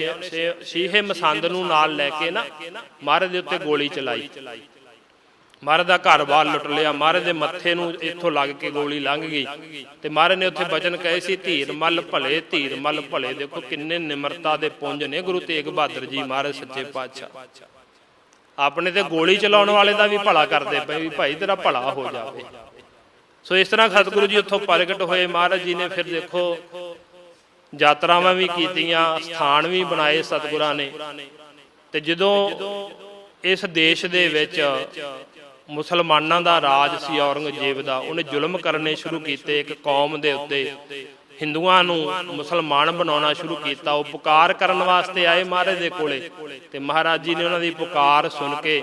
ਸ਼ੀਹੇ ਮਸੰਦ ਨੂੰ ਨਾਲ ਲੈ ਕੇ ਨਾ, ਮਹਾਰਾਜ ਦੇ ਉੱਤੇ ਗੋਲੀ ਚਲਾਈ। ਮਹਾਰਾਜ ਦਾ ਘਰ ਬਾਰ ਲੁੱਟ ਲਿਆ, ਮਹਾਰਾਜ ਦੇ ਮੱਥੇ ਨੂੰ ਇੱਥੋਂ ਲੱਗ ਕੇ ਗੋਲੀ ਲੰਘ ਗਈ। ਤੇ ਮਹਾਰਾਜ ਨੇ ਉੱਥੇ ਬਚਨ ਕਹੇ ਸੀ, ਧੀਰ ਮਲ ਭਲੇ, ਧੀਰ ਮਲ ਭਲੇ। ਦੇਖੋ ਕਿੰਨੇ ਨਿਮਰਤਾ ਦੇ ਪੁੰਜ ਨੇ ਗੁਰੂ ਤੇਗ ਬਹਾਦਰ ਜੀ, ਮਹਾਰਾਜ ਸੱਚੇ ਪਾਤਸ਼ਾਹ। ਆਪਣੇ ਤੇ ਗੋਲੀ ਚਲਾਉਣ ਵਾਲੇ ਦਾ ਵੀ ਭਲਾ ਕਰਦੇ ਪਏ ਵੀ ਭਾਈ ਤੇਰਾ ਭਲਾ ਹੋ ਜਾਵੇ। ਸੋ ਇਸ ਤਰ੍ਹਾਂ ਸਤਿਗੁਰੂ ਜੀ ਉੱਥੋਂ ਪ੍ਰਗਟ ਹੋਏ। ਮਹਾਰਾਜ ਜੀ ਨੇ ਫਿਰ ਦੇਖੋ ਯਾਤਰਾਵਾਂ ਵੀ ਕੀਤੀਆਂ, ਸਥਾਨ ਵੀ ਬਣਾਏ ਸਤਿਗੁਰਾਂ ਨੇ। ਤੇ ਜਦੋਂ ਇਸ ਦੇਸ਼ ਦੇ ਵਿੱਚ ਮੁਸਲਮਾਨਾਂ ਦਾ ਰਾਜ ਸੀ ਔਰੰਗਜ਼ੇਬ ਦਾ। ਉਹਨੇ ਜ਼ੁਲਮ ਕਰਨੇ ਸ਼ੁਰੂ ਕੀਤੇ ਇੱਕ ਕੌਮ ਦੇ ਉੱਤੇ। ਹਿੰਦੂਆਂ ਨੂੰ ਮੁਸਲਮਾਨ ਬਣਾਉਣਾ ਸ਼ੁਰੂ ਕੀਤਾ, ਉਹ ਪੁਕਾਰ ਕਰਨ ਵਾਸਤੇ ਆਏ ਮਹਾਰਾਜ ਦੇ ਕੋਲੇ। ਤੇ ਮਹਾਰਾਜ ਜੀ ਨੇ ਉਹਨਾਂ ਦੀ ਪੁਕਾਰ ਸੁਣ ਕੇ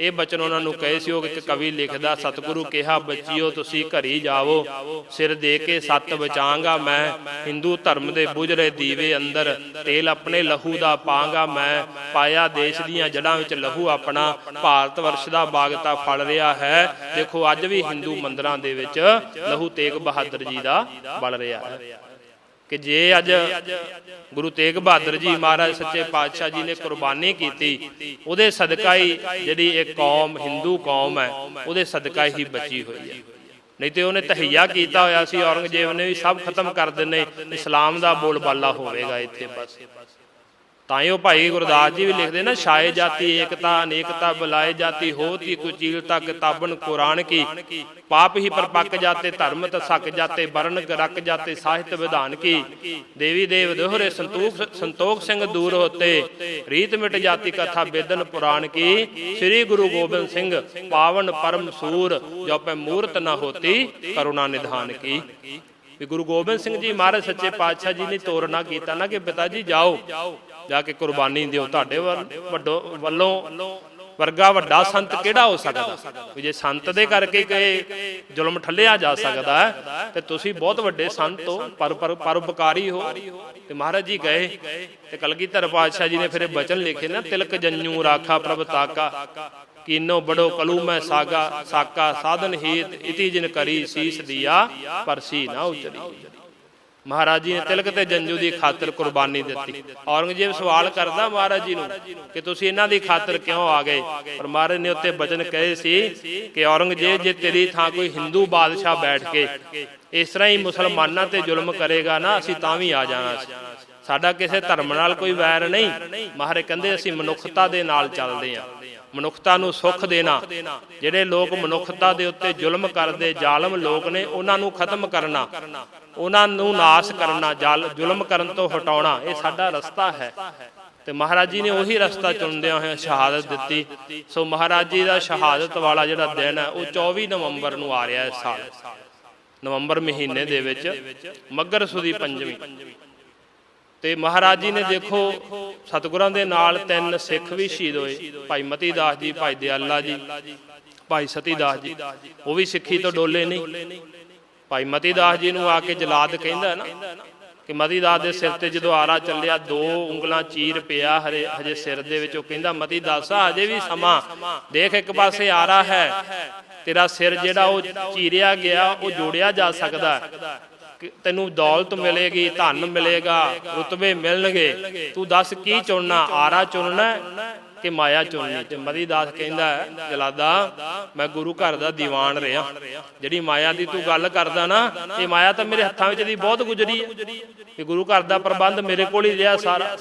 ਇਹ ਬਚਨ ਉਹਨਾਂ ਨੂੰ ਕਹੇ ਸੀ, ਉਹ ਇੱਕ ਕਵੀ ਲਿਖਦਾ, ਸਤਿਗੁਰੂ ਕਿਹਾ, ਬੱਚਿਓ, ਤੁਸੀਂ ਘਰੀ ਜਾਵੋ, ਸਿਰ ਦੇ ਕੇ ਸੱਤ ਬਚਾਂਗਾ ਮੈਂ, ਹਿੰਦੂ ਧਰਮ ਦੇ ਬੁਝਰੇ ਦੀਵੇ ਅੰਦਰ, ਤੇਲ ਆਪਣੇ ਲਹੂ ਦਾ ਪਾਂਗਾ ਮੈਂ, ਪਾਇਆ ਦੇਸ਼ ਦੀਆਂ ਜੜਾਂ ਵਿੱਚ ਲਹੂ ਆਪਣਾ, ਭਾਰਤ ਵਰਸ਼ ਦਾ ਬਾਗਤਾ ਫਲ ਰਿਹਾ ਹੈ, ਦੇਖੋ ਅੱਜ ਵੀ ਹਿੰਦੂ ਮੰਦਰਾਂ ਦੇ ਵਿੱਚ ਲਹੂ ਤੇਗ ਬਹਾਦਰ ਜੀ ਦਾ ਬਲ ਰਿਹਾ ਹੈ। ਕਿ ਜੇ ਅੱਜ ਗੁਰੂ ਤੇਗ ਬਹਾਦਰ ਜੀ ਮਹਾਰਾਜ ਸੱਚੇ ਪਾਤਸ਼ਾਹ ਜੀ ਨੇ ਕੁਰਬਾਨੀ ਕੀਤੀ, ਉਹਦੇ ਸਦਕਾ ਹੀ ਜਿਹੜੀ ਇਹ ਕੌਮ, ਹਿੰਦੂ ਕੌਮ ਹੈ, ਉਹਦੇ ਸਦਕਾ ਹੀ ਬਚੀ ਹੋਈ ਹੈ। ਨਹੀਂ ਤੇ ਉਹਨੇ ਤਹਈਆ ਕੀਤਾ ਹੋਇਆ ਸੀ, ਔਰੰਗਜ਼ੇਬ ਨੇ ਵੀ ਸਭ ਖਤਮ ਕਰ ਦਿੰਨੇ ਇਸਲਾਮ ਦਾ ਬੋਲਬਾਲਾ ਹੋਵੇਗਾ ਇੱਥੇ ਬਸ। ਤਾਂ ਹੀ ਭਾਈ ਗੁਰਦਾਸ ਜੀ ਵੀ ਲਿਖਦੇ ਨਾ, ਛਾਏ ਜਾਤੀ ਏਕਤਾ, ਅਨੇਕਤਾ ਬੁਲਾਏ ਜਾਤੀ, ਹੋਤੀ ਕੁਚੀਲਤਾ ਕਿਤਾਬਨ ਕੁਰਾਨ ਕੀ। ਪਾਪ ਹੀ ਪਰਪੱਕ ਜਾਤੇ, ਧਰਮ ਤ ਸਕ ਜਾਤੇ ਵਰਨ ਰਕ ਜਾਤੇ, ਸਾਹਿਤ ਵਿਧਾਨ ਕੀ। ਦੇਵੀ ਦੇਵ ਦੋਹਰੇ ਸੰਤੋਖ ਸੰਤੋਖ ਸਿੰਘ ਦੂਰ ਹੋਤੇ, ਰੀਤ ਮਿਟ ਜਾਤੀ ਕਥਾ ਬੇਦਨ ਪੁਰਾਣ ਕੀ। ਸ੍ਰੀ ਗੁਰੂ ਗੋਬਿੰਦ ਸਿੰਘ ਪਾਵਨ ਪਰਮ ਸੂਰ, ਜੋ ਪੈ ਮੂਰਤ ਨਾ ਹੋਤੀ, ਕਰੁਣਾ ਨਿਧਾਨ ਕੀ। ਵੀ ਗੁਰੂ ਗੋਬਿੰਦ ਸਿੰਘ ਜੀ ਮਹਾਰਾਜ ਸੱਚੇ ਪਾਤਸ਼ਾਹ ਜੀ ਨੇ ਤੋਰਨਾ ਕੀਤਾ ਨਾ ਕਿ ਪਿਤਾ ਜੀ ਜਾਓ। ਜਾ ਕੇ ਕੁਰਬਾਨੀ ਦਿਓ। ਤੁਹਾਡੇ ਵੱਡੋ ਵੱਲੋਂ ਵਰਗਾ ਵੱਡਾ ਸੰਤ ਕਿਹੜਾ ਹੋ ਸਕਦਾ? ਵੀ ਜੇ ਸੰਤ ਦੇ ਕਰਕੇ ਕਹੇ ਜ਼ੁਲਮ ਠੱਲਿਆ ਜਾ ਸਕਦਾ ਹੈ, ਤੇ ਤੁਸੀਂ ਬਹੁਤ ਵੱਡੇ ਸੰਤ ਹੋ ਪਰ ਪਰਉਪਕਾਰੀ ਹੋ। ਤੇ ਮਹਾਰਾਜ ਜੀ ਗਏ ਤੇ ਕਲਗੀਧਰ ਪਾਤਸ਼ਾਹ ਜੀ ਨੇ ਫਿਰ ਇਹ ਬਚਨ ਲਿਖੇ ਨਾ ਤਿਲਕ ਜੰਨੂ ਰਾਖਾ ਪ੍ਰਭ ਤਾਕਾ ਕੀਨੋ ਬੜੋ ਕਲੂ ਮੈਂ ਸਾਗਾ ਸਾਕਾ ਸਾਧਨ ਹੀਤ ਇਤੀ ਜਿਨ ਕਰੀ ਸੀਸ ਦਿਆ ਪਰਸੀ ਨਾ ਉਚਰੀ। ਮਹਾਰਾਜ ਜੀ ਨੇ ਤਿਲਕ ਤੇ ਜੰਜੂ ਦੀ ਖਾਤਰ ਕੁਰਬਾਨੀ ਦਿੱਤੀ। ਔਰੰਗਜ਼ੇਬ ਸਵਾਲ ਕਰਦਾ ਮਹਾਰਾਜ ਜੀ ਨੂੰ ਕਿ ਤੁਸੀਂ ਇਹਨਾਂ ਦੀ ਖਾਤਰ ਕਿਉਂ ਆ ਗਏ? ਪਰ ਮਹਾਰਾਜ ਨੇ ਉੱਤੇ ਬਚਨ ਕਹੇ ਸੀ ਕਿ ਔਰੰਗਜ਼ੇਬ ਜੇ ਤੇਰੀ ਥਾਂ ਕੋਈ ਹਿੰਦੂ ਬਾਦਸ਼ਾਹ ਬੈਠ ਕੇ ਇਸ ਤਰ੍ਹਾਂ ਹੀ ਮੁਸਲਮਾਨਾਂ ਤੇ ਜ਼ੁਲਮ ਕਰੇਗਾ ਨਾ, ਅਸੀਂ ਤਾਂ ਵੀ ਆ ਜਾਣਾ ਸੀ। ਸਾਡਾ ਕਿਸੇ ਧਰਮ ਨਾਲ ਕੋਈ ਵੈਰ ਨਹੀਂ। ਮਹਾਰਾਜ ਕਹਿੰਦੇ ਅਸੀਂ ਮਨੁੱਖਤਾ ਦੇ ਨਾਲ ਚੱਲਦੇ ਹਾਂ। ਮਨੁੱਖਤਾ ਨੂੰ ਸੁੱਖ ਦੇਣਾ। ਜਿਹੜੇ ਲੋਕ ਮਨੁੱਖਤਾ ਦੇ ਉੱਤੇ ਜ਼ੁਲਮ ਕਰਦੇ, ਜ਼ਾਲਮ ਲੋਕ ਨੇ, ਉਹਨਾਂ ਨੂੰ ਖਤਮ ਕਰਨਾ। ਉਹਨਾਂ ਨੂੰ ਨਾਸ਼ ਕਰਨਾ ਜ਼ੁਲਮ ਕਰਨ ਤੋਂ ਹਟਾਉਣਾ, ਇਹ ਸਾਡਾ ਰਸਤਾ ਹੈ। ਤੇ ਮਹਾਰਾਜ ਜੀ ਨੇ ਉਹੀ ਰਸਤਾ ਚੁਣਦਿਆਂ ਹੋਇਆ ਸ਼ਹਾਦਤ ਦਿੱਤੀ। ਸੋ ਮਹਾਰਾਜ ਜੀ ਦਾ ਸ਼ਹਾਦਤ ਵਾਲਾ ਜਿਹੜਾ ਦਿਨ ਹੈ, ਉਹ 24 ਨਵੰਬਰ ਨੂੰ ਆ ਰਿਹਾ ਇਸ ਸਾਲ। ਨਵੰਬਰ ਮਹੀਨੇ ਦੇ ਵਿੱਚ, ਮੱਗਰ ਸੁਦੀ ਪੰਜਵੀਂ। ਤੇ ਮਹਾਰਾਜ ਜੀ ਨੇ ਦੇਖੋ ਸਤਿਗੁਰਾਂ ਦੇ ਨਾਲ ਤਿੰਨ ਸਿੱਖ ਵੀ ਸ਼ਹੀਦ ਹੋਏ ਭਾਈ ਮਤੀ ਦਾਸ ਜੀ ਭਾਈ ਦਿਆਲਾ ਜੀ ਭਾਈ ਸਤੀ ਦਾਸ ਜੀ। ਉਹ ਵੀ ਸਿੱਖੀ ਤੋਂ ਡੋਲੇ ਨਹੀਂ। ਭਾਈ ਮਤੀ ਦਾਸ ਜੀ ਨੂੰ ਆ ਕੇ ਜਲਾਦ ਕਹਿੰਦਾ ਨਾ ਕਿ ਮਤੀ ਦਾਸ ਦੇ ਸਿਰ ਤੇ ਜਦੋਂ ਆਰਾ ਚੱਲਿਆ ਦੋ ਉਂਗਲਾਂ ਚੀਰ ਪਿਆ ਹਰੇ ਹਜੇ ਸਿਰ ਦੇ ਵਿੱਚ ਉਹ ਕਹਿੰਦਾ ਮਤੀ ਦਾਸਾ ਹਜੇ ਵੀ ਸਮਾਂ। ਦੇਖ ਇੱਕ ਪਾਸੇ ਆਰਾ ਹੈ। ਤੇਰਾ ਸਿਰ ਜਿਹੜਾ ਉਹ ਚੀਰਿਆ ਗਿਆ ਉਹ ਜੋੜਿਆ ਜਾ ਸਕਦਾ ਤੈਨੂੰ ਦੌਲਤ ਮਿਲੇਗੀ ਧਨ ਮਿਲੇਗਾ ਰੁਤਬੇ ਮਿਲਣਗੇ। ਤੂੰ ਦੱਸ ਕੀ ਚੁਣਨਾ ਆਰਾ ਚੁਣਨਾ ਹੈ ਕਿ ਮਾਇਆ ਚੁਣਨੀ? ਤੇ ਮਦੀਦਾਸ ਕਹਿੰਦਾ ਹੈ, ਜਲਾਦਾ ਮੈਂ ਗੁਰੂ ਘਰ ਦਾ ਦੀਵਾਨ ਰਿਹਾ। ਜਿਹੜੀ ਮਾਇਆ ਦੀ ਤੂੰ ਗੱਲ ਕਰਦਾ ਨਾ ਇਹ ਮਾਇਆ ਤਾਂ ਮੇਰੇ ਹੱਥਾਂ ਵਿੱਚ ਦੀ ਬਹੁਤ ਗੁਜ਼ਰੀ। ਹੈ ਕਿ ਗੁਰੂ ਘਰ ਦਾ ਪ੍ਰਬੰਧ ਮੇਰੇ ਕੋਲ ਹੀ ਰਿਹਾ ਸਾਰਾ।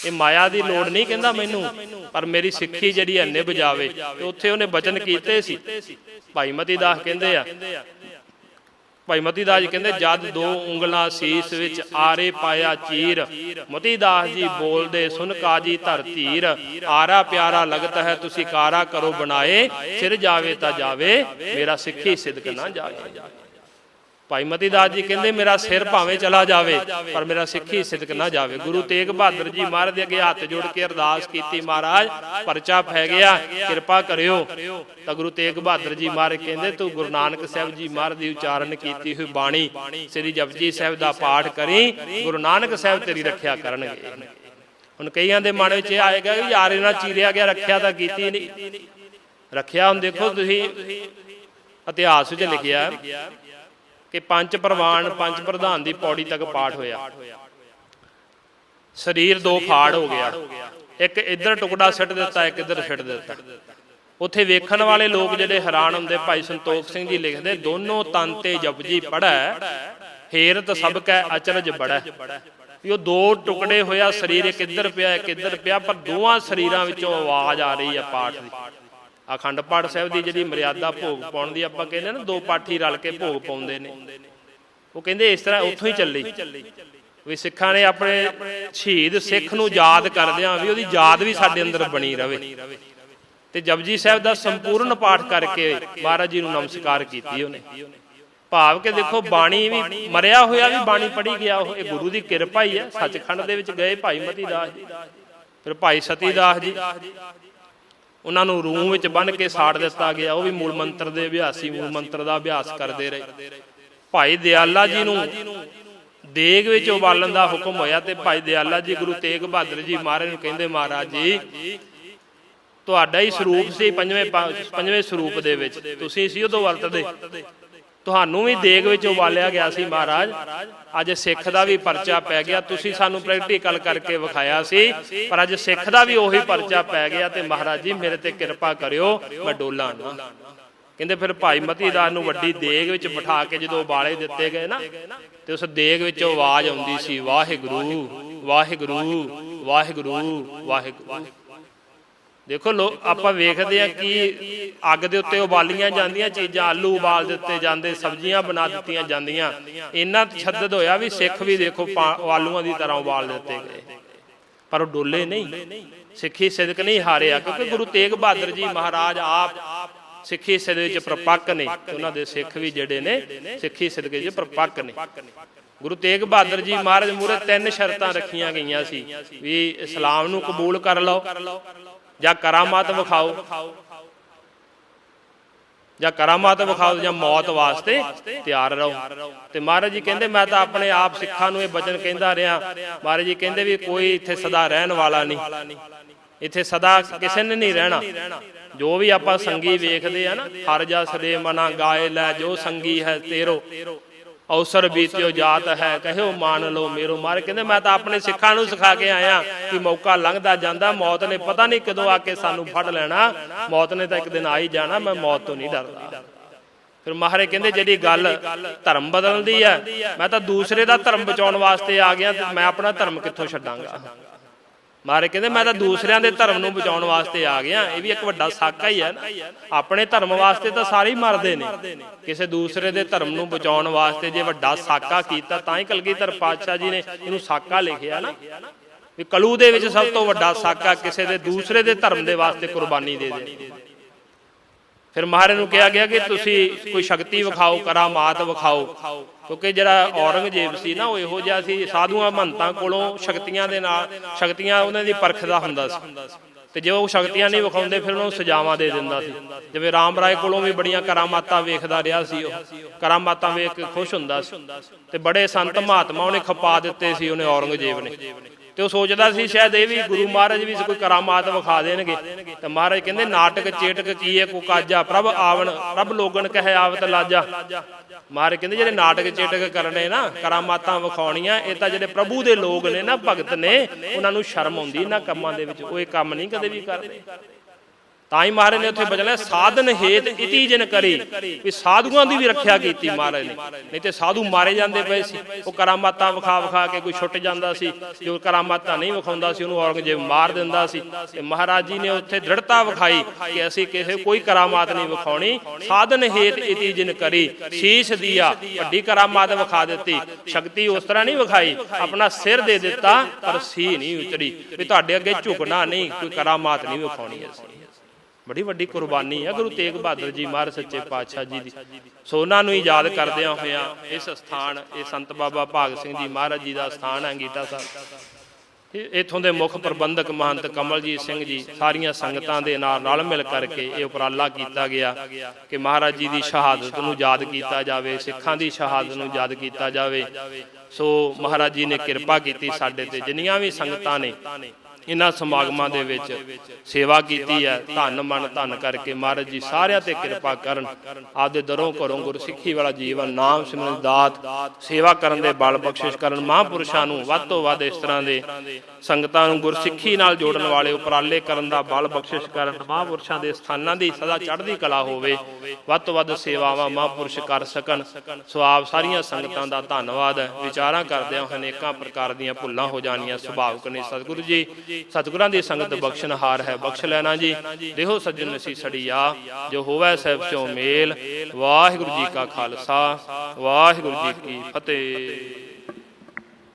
ਇਹ ਮਾਇਆ ਦੀ ਲੋੜ ਨਹੀਂ ਕਹਿੰਦਾ ਮੈਨੂੰ ਪਰ ਮੇਰੀ ਸਿੱਖੀ ਜਿਹੜੀ ਐਨੇ ਬਜਾਵੇ ਤੇ ਉੱਥੇ ਉਹਨੇ ਬਚਨ ਕੀਤੇ ਸੀ। ਭਾਈ ਮਤੀ ਦਾਸ ਕਹਿੰਦੇ ਆ ਭਾਈ ਮਤੀ ਦਾਸ ਜੀ ਕਹਿੰਦੇ, ਜਦ ਦੋ ਉਂਗਲਾਂ ਸੀਸ ਵਿੱਚ ਆਰੇ ਪਾਇਆ ਚੀਰ, ਮਤੀ ਦਾਸ ਜੀ ਬੋਲਦੇ, ਸੁਨ ਕਾਜੀ ਧਰ ਧੀਰ, ਆਰਾ ਪਿਆਰਾ ਲਗਤ ਹੈ, ਤੁਸੀਂ ਕਾਰਾ ਕਰੋ ਬਣਾਏ, ਸਿਰ ਜਾਵੇ ਤਾਂ ਜਾਵੇ, ਮੇਰਾ ਸਿੱਖੀ ਸਿਦਕ ਨਾ ਜਾਵੇ। ਭਾਈ ਮਤੀ ਦਾਸ ਜੀ ਕਹਿੰਦੇ, ਮੇਰਾ ਸਿਰ ਭਾਵੇਂ ਚਲਾ ਜਾਵੇ, ਪਰ ਮੇਰਾ ਸਿੱਖੀ ਸਿਦਕ ਨਾ ਜਾਵੇ। ਗੁਰੂ ਤੇਗ ਬਹਾਦਰ ਜੀ ਮਹਾਰਾਜ ਦੇ ਅੱਗੇ ਹੱਥ ਜੋੜ ਕੇ ਅਰਦਾਸ ਕੀਤੀ, ਮਹਾਰਾਜ, ਪਰਚਾ ਫੈ ਗਿਆ, ਕਿਰਪਾ ਕਰਿਓ। ਤਾਂ ਗੁਰੂ ਤੇਗ ਬਹਾਦਰ ਜੀ ਮਹਾਰਾਜ ਕਹਿੰਦੇ, ਤੂੰ ਗੁਰੂ ਨਾਨਕ ਸਾਹਿਬ ਜੀ ਮਹਾਰਾਜ ਦੀ ਉਚਾਰਨ ਕੀਤੀ ਹੋਈ ਬਾਣੀ, ਸ੍ਰੀ ਜਪਜੀ ਸਾਹਿਬ ਦਾ ਪਾਠ ਕਰੀ, ਗੁਰੂ ਨਾਨਕ ਸਾਹਿਬ ਤੇਰੀ ਰੱਖਿਆ ਕਰਨਗੇ। ਹੁਣ ਕਈਆਂ ਦੇ ਮਨ ਵਿੱਚ ਇਹ ਆਏਗਾ ਕਿ ਯਾਰ ਇਹਨਾਂ ਚੀਰਿਆ ਗਿਆ, ਰੱਖਿਆ ਤਾਂ ਕੀਤੀ ਨਹੀਂ। ਰੱਖਿਆ ਹੁਣ ਦੇਖੋ ਤੁਸੀਂ ਇਤਿਹਾਸ ਵਿੱਚ ਲਿਖਿਆ। ਕਿ ਪੰਜ ਪ੍ਰਵਾਨ ਪੰਜ ਪ੍ਰਧਾਨ ਦੀ ਪੌੜੀ ਤੱਕ ਪਾਠ ਹੋਇਆ। ਸਰੀਰ ਦੋ ਫਾੜ ਹੋ ਗਿਆ। ਇੱਕ ਇੱਧਰ ਟੁਕੜਾ ਸਿੱਟ ਦਿੱਤਾ ਇੱਕ ਇੱਧਰ ਸਿੱਟ ਦਿੱਤਾ। ਉੱਥੇ ਵੇਖਣ ਵਾਲੇ ਲੋਕ ਜਿਹੜੇ ਹੈਰਾਨ ਹੁੰਦੇ ਭਾਈ ਸੰਤੋਖ ਸਿੰਘ ਜੀ ਲਿਖਦੇ ਦੋਨੋਂ ਤਨ ਤੇ ਜਪਜੀ ਪੜੈ ਹੇਰਤ ਸਭ ਕੈ ਅਚਰਜ ਬੜੈ। ਵੀ ਉਹ ਦੋ ਟੁਕੜੇ ਹੋਇਆ ਸਰੀਰ ਇੱਕ ਇੱਧਰ ਪਿਆ ਇੱਕ ਇੱਧਰ ਪਿਆ ਪਰ ਦੋਵਾਂ ਸਰੀਰਾਂ ਵਿੱਚੋਂ ਆਵਾਜ਼ ਆ ਰਹੀ ਹੈ ਪਾਠ ਦੀ। ਅਖੰਡ ਪਾਠ ਸਾਹਿਬ ਦੀ ਜਿਹੜੀ ਮਰਿਆਦਾ ਭੋਗ ਪਾਉਣ ਦੀ ਆਪਾਂ ਕਹਿੰਦੇ ਨਾ, ਦੋ ਪਾਠੀ ਰਲ ਕੇ ਭੋਗ ਪਾਉਂਦੇ ਨੇ। ਉਹ ਕਹਿੰਦੇ ਇਸ ਤਰ੍ਹਾਂ ਉੱਥੋਂ ਹੀ ਚੱਲੀ। ਵੀ ਸਿੱਖਾਂ ਨੇ ਆਪਣੇ ਸ਼ਹੀਦ ਸਿੱਖ ਨੂੰ ਯਾਦ ਕਰਦਿਆਂ ਵੀ ਉਹਦੀ ਯਾਦ ਵੀ ਸਾਡੇ ਅੰਦਰ ਬਣੀ ਰਵੇ। ਤੇ ਜਪਜੀ ਸਾਹਿਬ ਦਾ ਸੰਪੂਰਨ ਪਾਠ ਕਰਕੇ ਮਹਾਰਾਜ ਜੀ ਨੂੰ ਨਮਸਕਾਰ ਕੀਤੀ ਉਹਨੇ। ਭਾਵ ਕਿ ਦੇਖੋ ਬਾਣੀ ਵੀ ਮਰਿਆ ਹੋਇਆ ਵੀ ਬਾਣੀ ਪੜ੍ਹੀ ਗਿਆ, ਉਹ ਇਹ ਗੁਰੂ ਦੀ ਕਿਰਪਾ ਹੀ ਹੈ ਸੱਚਖੰਡ ਦੇ ਵਿੱਚ ਗਏ ਭਾਈ ਮਤੀ ਦਾਸ ਜੀ, ਫਿਰ ਭਾਈ ਸਤੀ ਦਾਸ ਜੀ। ਉਹਨਾਂ ਨੂੰ ਰੂਮ ਵਿੱਚ ਬੰਨ ਕੇ ਸਾੜ ਦਿੱਤਾ ਗਿਆ ਉਹ ਵੀ ਮੂਲ ਮੰਤਰ ਦੇ ਅਭਿਆਸੀ ਮੂਲ ਮੰਤਰ ਦਾ ਅਭਿਆਸ ਕਰਦੇ ਰਹੇ। ਭਾਈ ਦਿਆਲਾ ਜੀ ਨੂੰ ਦੇਗ ਵਿੱਚ ਉਬਾਲਣ ਦਾ ਹੁਕਮ ਹੋਇਆ ਤੇ ਭਾਈ ਦਿਆਲਾ ਜੀ ਗੁਰੂ ਤੇਗ ਬਹਾਦਰ ਜੀ ਮਹਾਰਾਜ ਨੂੰ ਕਹਿੰਦੇ ਮਹਾਰਾਜ ਜੀ ਤੁਹਾਡਾ ਹੀ ਸਰੂਪ ਸੀ ਪੰਜਵੇਂ ਪੰਜਵੇਂ ਸਰੂਪ ਦੇ ਵਿੱਚ। ਤੁਸੀਂ ਸੀ ਉਦੋਂ ਵਰਤਦੇ। ਤੁਹਾਨੂੰ ਵੀ ਦੇਗ ਵਿੱਚ ਉਬਾਲਿਆ ਗਿਆ ਸੀ ਮਹਾਰਾਜ। ਅੱਜ ਸਿੱਖ ਦਾ ਵੀ ਪਰਚਾ ਪੈ ਗਿਆ ਤੁਸੀਂ ਸਾਨੂੰ ਪ੍ਰੈਕਟੀਕਲ ਕਰਕੇ ਵਿਖਾਇਆ ਸੀ ਪਰ ਅੱਜ ਸਿੱਖ ਦਾ ਵੀ ਉਹੀ ਪਰਚਾ ਪੈ ਗਿਆ ਤੇ ਮਹਾਰਾਜ ਜੀ ਮੇਰੇ ਤੇ ਕਿਰਪਾ ਕਰਿਓ ਮੈਂ ਡੋਲਾਂ ਨਾ। ਕਹਿੰਦੇ ਫਿਰ ਭਾਈ ਮਤੀ ਦਾਸ ਨੂੰ ਵੱਡੀ ਦੇਗ ਵਿੱਚ ਬਿਠਾ ਕੇ ਜਦੋਂ ਉਬਾਲੇ ਦਿੱਤੇ ਗਏ ਨਾ ਤੇ ਉਸ ਦੇਗ ਵਿੱਚੋਂ ਆਵਾਜ਼ ਆਉਂਦੀ ਸੀ ਵਾਹਿਗੁਰੂ ਵਾਹਿਗੁਰੂ ਵਾਹਿਗੁਰੂ ਵਾਹਿਗੁਰੂ। ਦੇਖੋ ਲੋ ਆਪਾਂ ਵੇਖਦੇ ਆ ਕਿ ਅੱਗ ਦੇ ਉੱਤੇ ਉਬਾਲੀਆਂ ਜਾਂਦੀਆਂ ਚੀਜ਼ਾਂ ਆਲੂ ਉਬਾਲ ਦਿੱਤੇ ਜਾਂਦੇ ਸਬਜ਼ੀਆਂ ਬਣਾ ਦਿੱਤੀਆਂ ਜਾਂਦੀਆਂ। ਇੰਨਾ ਤਸ਼ੱਦਦ ਹੋਇਆ ਵੀ ਸਿੱਖ ਵੀ ਦੇਖੋ ਆਲੂਆਂ ਦੀ ਤਰ੍ਹਾਂ ਉਬਾਲ ਦਿੱਤੇ ਗਏ। ਪਰ ਉਹ ਡੋਲੇ ਨਹੀਂ। ਸਿੱਖੀ ਸਿਦਕ ਨਹੀਂ ਹਾਰਿਆ ਕਿਉਂਕਿ ਗੁਰੂ ਤੇਗ ਬਹਾਦਰ ਜੀ ਮਹਾਰਾਜ ਆਪ ਸਿੱਖੀ ਸਿਦਕ ਵਿੱਚ ਪ੍ਰਪੱਕ ਨੇ। ਉਹਨਾਂ ਦੇ ਸਿੱਖ ਵੀ ਜਿਹੜੇ ਨੇ ਸਿੱਖੀ ਸਿਦਕ ਵਿੱਚ ਪ੍ਰਪੱਕ ਨੇ। ਗੁਰੂ ਤੇਗ ਬਹਾਦਰ ਜੀ ਮਹਾਰਾਜ ਮੂਰੇ ਤਿੰਨ ਸ਼ਰਤਾਂ ਰੱਖੀਆਂ ਗਈਆਂ ਸੀ ਵੀ ਇਸਲਾਮ ਨੂੰ ਕਬੂਲ ਕਰ ਲਓ ਜਾਂ ਕਰਾਮਾਤ ਵਿਖਾਓ। ਜਾਂ ਕਰਾਮਾਤ ਵਿਖਾਓ ਜਾਂ ਮੌਤ ਵਾਸਤੇ ਤਿਆਰ ਰਹੋ। ਤੇ ਮਹਾਰਾਜ ਜੀ ਕਹਿੰਦੇ, ਮੈਂ ਤਾਂ ਆਪਣੇ ਆਪ ਸਿੱਖਾਂ ਨੂੰ ਇਹ ਬਚਨ ਕਹਿੰਦਾ ਰਿਹਾ। ਮਹਾਰਾਜ ਜੀ ਕਹਿੰਦੇ ਵੀ ਕੋਈ ਇੱਥੇ ਸਦਾ ਰਹਿਣ ਵਾਲਾ ਨਹੀਂ। ਇੱਥੇ ਸਦਾ ਕਿਸੇ ਨੇ ਨਹੀਂ ਰਹਿਣਾ। ਜੋ ਵੀ ਆਪਾਂ ਸੰਗੀ ਵੇਖਦੇ ਆ ਨਾ, ਹਰ ਜਸ ਦੇ ਮਨਾ ਗਾਏ ਲੈ ਜੋ ਸੰਗੀ ਹੈ ਤੇਰੋ। ਅਵਸਰ ਬੀਤਿਓ ਜਾਤ ਹੈ, ਕਹਿਓ ਮਾਨ ਲਓ ਮੇਰੋ ਮਾਰ। ਕਹਿੰਦੇ ਮੈਂ ਤਾਂ ਆਪਣੇ ਸਿੱਖਾਂ ਨੂੰ ਸਿਖਾ ਕੇ ਆਇਆ ਕਿ ਮੌਕਾ ਲੰਘਦਾ ਜਾਂਦਾ, ਮੌਤ ਨੇ ਪਤਾ ਨਹੀਂ ਕਦੋਂ ਆ ਕੇ ਸਾਨੂੰ ਫੜ ਲੈਣਾ, ਮੌਤ ਨੇ ਤਾਂ ਇੱਕ ਦਿਨ ਆ ਹੀ ਜਾਣਾ, ਮੈਂ ਮੌਤ ਤੋਂ ਨਹੀਂ ਡਰਦਾ। ਫਿਰ ਮਹਾਰਾਜ ਕਹਿੰਦੇ ਜਿਹੜੀ ਗੱਲ ਧਰਮ ਬਦਲਦੀ ਹੈ, ਮੈਂ ਤਾਂ ਦੂਸਰੇ ਦਾ ਧਰਮ ਬਚਾਉਣ ਵਾਸਤੇ ਆ ਗਿਆ ਤੇ ਮੈਂ ਆਪਣਾ ਧਰਮ ਕਿੱਥੋਂ ਛੱਡਾਂਗਾ? ਮਹਾਰਾਜ ਕਹਿੰਦੇ ਮੈਂ ਤਾਂ ਦੂਸਰਿਆਂ ਦੇ ਧਰਮ ਨੂੰ ਬਚਾਉਣ ਵਾਸਤੇ ਆ ਗਿਆ। ਇਹ ਵੀ ਇੱਕ ਵੱਡਾ ਸਾਕਾ ਹੀ ਹੈ ਨਾ ਆਪਣੇ ਧਰਮ ਵਾਸਤੇ ਤਾਂ ਸਾਰੇ ਹੀ ਮਰਦੇ ਨੇ। ਕਿਸੇ ਦੂਸਰੇ ਦੇ ਧਰਮ ਨੂੰ ਬਚਾਉਣ ਵਾਸਤੇ ਜੇ ਵੱਡਾ ਸਾਕਾ ਕੀਤਾ ਤਾਂ ਹੀ ਕਲਗੀਧਰ ਪਾਤਸ਼ਾਹ ਜੀ ਨੇ ਇਹਨੂੰ ਸਾਕਾ ਲਿਖਿਆ ਨਾ। ਵੀ ਕਲੂ ਦੇ ਵਿੱਚ ਸਭ ਤੋਂ ਵੱਡਾ ਸਾਕਾ ਕਿਸੇ ਦੇ ਦੂਸਰੇ ਦੇ ਧਰਮ ਦੇ ਵਾਸਤੇ ਕੁਰਬਾਨੀ ਦੇ ਦੇ। ਫਿਰ ਮਹਾਰਾਜ ਨੂੰ ਕਿਹਾ ਗਿਆ ਕਿ ਤੁਸੀਂ ਕੋਈ ਸ਼ਕਤੀ ਵਿਖਾਓ। ਕਰਾਮਾਤ ਵਿਖਾਓ। ਕਿਉਂਕਿ ਜਿਹੜਾ ਔਰੰਗਜ਼ੇਬ ਸੀ ਨਾ, ਉਹ ਇਹੋ ਜਿਹਾ ਸੀ, ਸਾਧੂਆਂ ਮਹੰਤਾਂ ਕੋਲੋਂ ਸ਼ਕਤੀਆਂ ਦੇ ਨਾਲ, ਸ਼ਕਤੀਆਂ ਉਹਨਾਂ ਦੀ ਪਰਖਦਾ ਹੁੰਦਾ ਸੀ। ਤੇ ਜੇ ਉਹ ਸ਼ਕਤੀਆਂ ਨਹੀਂ ਵਿਖਾਉਂਦੇ, ਫਿਰ ਉਹਨੂੰ ਸਜ਼ਾਵਾਂ ਦੇ ਦਿੰਦਾ ਸੀ। ਜਿਵੇਂ ਰਾਮ ਰਾਏ ਕੋਲੋਂ ਵੀ ਬੜੀਆਂ ਕਰਾਮਾਤਾਂ ਵੇਖਦਾ ਰਿਹਾ ਸੀ ਉਹ। ਕਰਾਮਾਤਾਂ ਵੇਖ ਕੇ ਖੁਸ਼ ਹੁੰਦਾ ਸੀ। ਤੇ ਬੜੇ ਸੰਤ ਮਹਾਤਮਾ ਉਹਨੇ ਖਪਾ ਦਿੱਤੇ ਸੀ ਉਹਨੇ ਔਰੰਗਜ਼ੇਬ ਨੇ। ਤੇ ਉਹ ਸੋਚਦਾ ਸੀ, ਸ਼ਾਇਦ ਇਹ ਵੀ ਗੁਰੂ ਮਹਾਰਾਜ ਵੀ ਕੋਈ ਕਰਾਮਾਤ ਵਿਖਾ ਦੇਣਗੇ। ਤੇ ਮਹਾਰਾਜ ਕਹਿੰਦੇ, ਨਾਟਕ ਚੇਟਕ ਕੀ ਹੈ ਕੋ ਕਾਜਾ, ਪ੍ਰਭ ਆਵਣ, ਪ੍ਰਭ ਲੋਗਣ ਕਹੇ ਆਵਤ ਲਾਜਾ। ਮਹਾਰਾਜ ਕਹਿੰਦੇ ਜਿਹੜੇ ਨਾਟਕ ਚੇਟਕ ਕਰਨੇ ਨਾ ਕਰਾਮਾਤਾਂ ਵਿਖਾਉਣੀਆਂ ਇਹ ਤਾਂ ਜਿਹੜੇ ਪ੍ਰਭੂ ਦੇ ਲੋਕ ਨੇ ਨਾ ਭਗਤ ਨੇ ਉਹਨਾਂ ਨੂੰ ਸ਼ਰਮ ਆਉਂਦੀ ਇਹਨਾਂ ਕੰਮਾਂ ਦੇ ਵਿੱਚ ਉਹ ਇਹ ਕੰਮ ਨਹੀਂ ਕਦੇ ਵੀ ਕਰਦੇ। ਤਾਂ ਹੀ ਮਹਾਰਾਜ ਨੇ ਉੱਥੇ ਬਚਲਿਆ ਸਾਧਨ ਹੇਤ ਇਤੀ ਜਨ ਕਰੀ ਵੀ ਸਾਧੂਆਂ ਦੀ ਵੀ ਰੱਖਿਆ ਕੀਤੀ ਮਹਾਰਾਜ ਨੇ। ਨਹੀਂ ਤੇ ਸਾਧੂ ਮਾਰੇ ਜਾਂਦੇ ਪਏ ਸੀ ਉਹ ਕਰਾਮਾਤਾਂ ਵਿਖਾ ਵਿਖਾ ਕੇ ਕੋਈ ਛੁੱਟ ਜਾਂਦਾ ਸੀ ਜੋ ਕਰਾਮਾਤਾਂ ਨਹੀਂ ਵਿਖਾਉਂਦਾ ਸੀ ਉਹਨੂੰ ਔਰੰਗਜ਼ੇਬ ਮਾਰ ਦਿੰਦਾ ਸੀ। ਤੇ ਮਹਾਰਾਜ ਜੀ ਨੇ ਉੱਥੇ ਦ੍ਰਿੜਤਾ ਵਿਖਾਈ ਕਿ ਅਸੀਂ ਕਿਸੇ ਕੋਈ ਕਰਾਮਾਤ ਨਹੀਂ ਵਿਖਾਉਣੀ। ਸਾਧਨ ਹੇਤ ਇਤੀ ਜਨ ਕਰੀ ਸੀਸ ਦੀਆ ਵੱਡੀ ਕਰਾਮਾਤ ਵਿਖਾ ਦਿੱਤੀ। ਸ਼ਕਤੀ ਉਸ ਤਰ੍ਹਾਂ ਨਹੀਂ ਵਿਖਾਈ। ਆਪਣਾ ਸਿਰ ਦੇ ਦਿੱਤਾ ਪਰ ਸੀ ਨਹੀਂ ਉਤਰੀ। ਵੀ ਤੁਹਾਡੇ ਅੱਗੇ ਝੁਕਣਾ ਨਹੀਂ ਕੋਈ ਕਰਾਮਾਤ ਨਹੀਂ। ਵਿਖਾਉਣੀ ਅਸੀਂ ਬੜੀ ਵੱਡੀ ਕੁਰਬਾਨੀ ਹੈ, ਗੁਰੂ ਤੇਗ ਬਹਾਦਰ ਜੀ ਮਹਾਰਾਜ ਸੱਚੇ ਪਾਤਸ਼ਾਹ ਜੀ ਦੀ। ਸੋ ਉਹਨਾਂ ਨੂੰ ਹੀ ਯਾਦ ਕਰਦਿਆਂ ਹੋਇਆਂ ਇਸ ਸਥਾਨ, ਇਹ ਸੰਤ ਬਾਬਾ ਭਾਗ ਸਿੰਘ ਜੀ ਮਹਾਰਾਜ ਜੀ ਦਾ ਸਥਾਨ ਹੈ ਗੀਤਾ ਸਾਹਿਬ। ਇਥੋਂ ਦੇ ਮੁੱਖ ਪ੍ਰਬੰਧਕ ਮਹੰਤ ਕਮਲਜੀਤ ਸਿੰਘ ਜੀ ਸਾਰੀਆਂ ਸੰਗਤਾਂ ਦੇ ਨਾਲ ਰਲ ਮਿਲ ਕਰਕੇ ਇਹ ਉਪਰਾਲਾ ਕੀਤਾ ਗਿਆ ਕਿ ਮਹਾਰਾਜ ਜੀ ਦੀ ਸ਼ਹਾਦਤ ਨੂੰ ਯਾਦ ਕੀਤਾ ਜਾਵੇ, ਸਿੱਖਾਂ ਦੀ ਸ਼ਹਾਦਤ ਨੂੰ ਯਾਦ ਕੀਤਾ ਜਾਵੇ। ਸੋ ਮਹਾਰਾਜ ਜੀ ਨੇ ਕਿਰਪਾ ਕੀਤੀ ਸਾਡੇ ਤੇ, ਜਿੰਨੀਆਂ ਵੀ ਸੰਗਤਾਂ ਨੇ ਇਹਨਾਂ ਸਮਾਗਮਾਂ ਦੇ ਵਿੱਚ ਸੇਵਾ ਕੀਤੀ ਹੈ। ਧੰਨ ਮਨ ਧੰਨ ਕਰਕੇ ਮਹਾਰਾਜ ਜੀ ਸਾਰਿਆਂ ਤੇ ਕਿਰਪਾ ਕਰਨ। ਆਪਦੇ ਦਰੋਂ ਘਰੋਂ ਗੁਰਸਿੱਖੀ ਵਾਲਾ ਜੀਵਨ, ਨਾਮ ਸਿਮਰਨ ਦਾਤ, ਸੇਵਾ ਕਰਨ ਦੇ ਬਲ ਬਖਸ਼ਿਸ਼ ਕਰਨ ਮਹਾਂਪੁਰਸ਼ਾਂ ਨੂੰ ਵੱਧ ਤੋਂ ਵੱਧ ਇਸ ਤਰ੍ਹਾਂ ਦੇ ਸੰਗਤਾਂ ਨੂੰ ਗੁਰਸਿੱਖੀ ਨਾਲ ਜੋੜਨ ਵਾਲੇ ਉਪਰਾਲੇ ਕਰਨ ਦਾ ਬਲ ਬਖਸ਼ਿਸ਼ ਕਰਨ, ਮਹਾਂਪੁਰਸ਼ਾਂ ਦੇ ਸਥਾਨਾਂ ਦੀ ਸਦਾ ਚੜ੍ਹਦੀ ਕਲਾ ਹੋਵੇ। ਵੱਧ ਤੋਂ ਵੱਧ ਸੇਵਾਵਾਂ ਮਹਾਂਪੁਰਸ਼ ਕਰ ਸਕਣ। ਸੋ ਆਪ ਸਾਰੀਆਂ ਸੰਗਤਾਂ ਦਾ ਧੰਨਵਾਦ ਹੈ। ਵਿਚਾਰਾਂ ਕਰਦਿਆਂ ਅਨੇਕਾਂ ਪ੍ਰਕਾਰ ਦੀਆਂ ਭੁੱਲਾਂ ਹੋ ਜਾਣੀਆਂ, ਸੁਭਾਵਕ ਨੇ ਸਤਿਗੁਰੂ ਜੀ ਸਤਿਗੁਰਾਂ ਦੀ ਸੰਗਤ ਬਖਸ਼ਣਹਾਰ ਹੈ, ਬਖਸ਼ ਲੈਣਾ ਜੀ। ਦੇਹੋ ਸੱਜਣ ਨਸੀ ਸੜੀਆ, ਜੋ ਹੋਵੇ ਸਹਿਬ ਸਿਓ ਮੇਲ। ਵਾਹਿਗੁਰੂ ਜੀ ਕਾ ਖਾਲਸਾ, ਵਾਹਿਗੁਰੂ ਜੀ ਕੀ ਫਤਿਹ।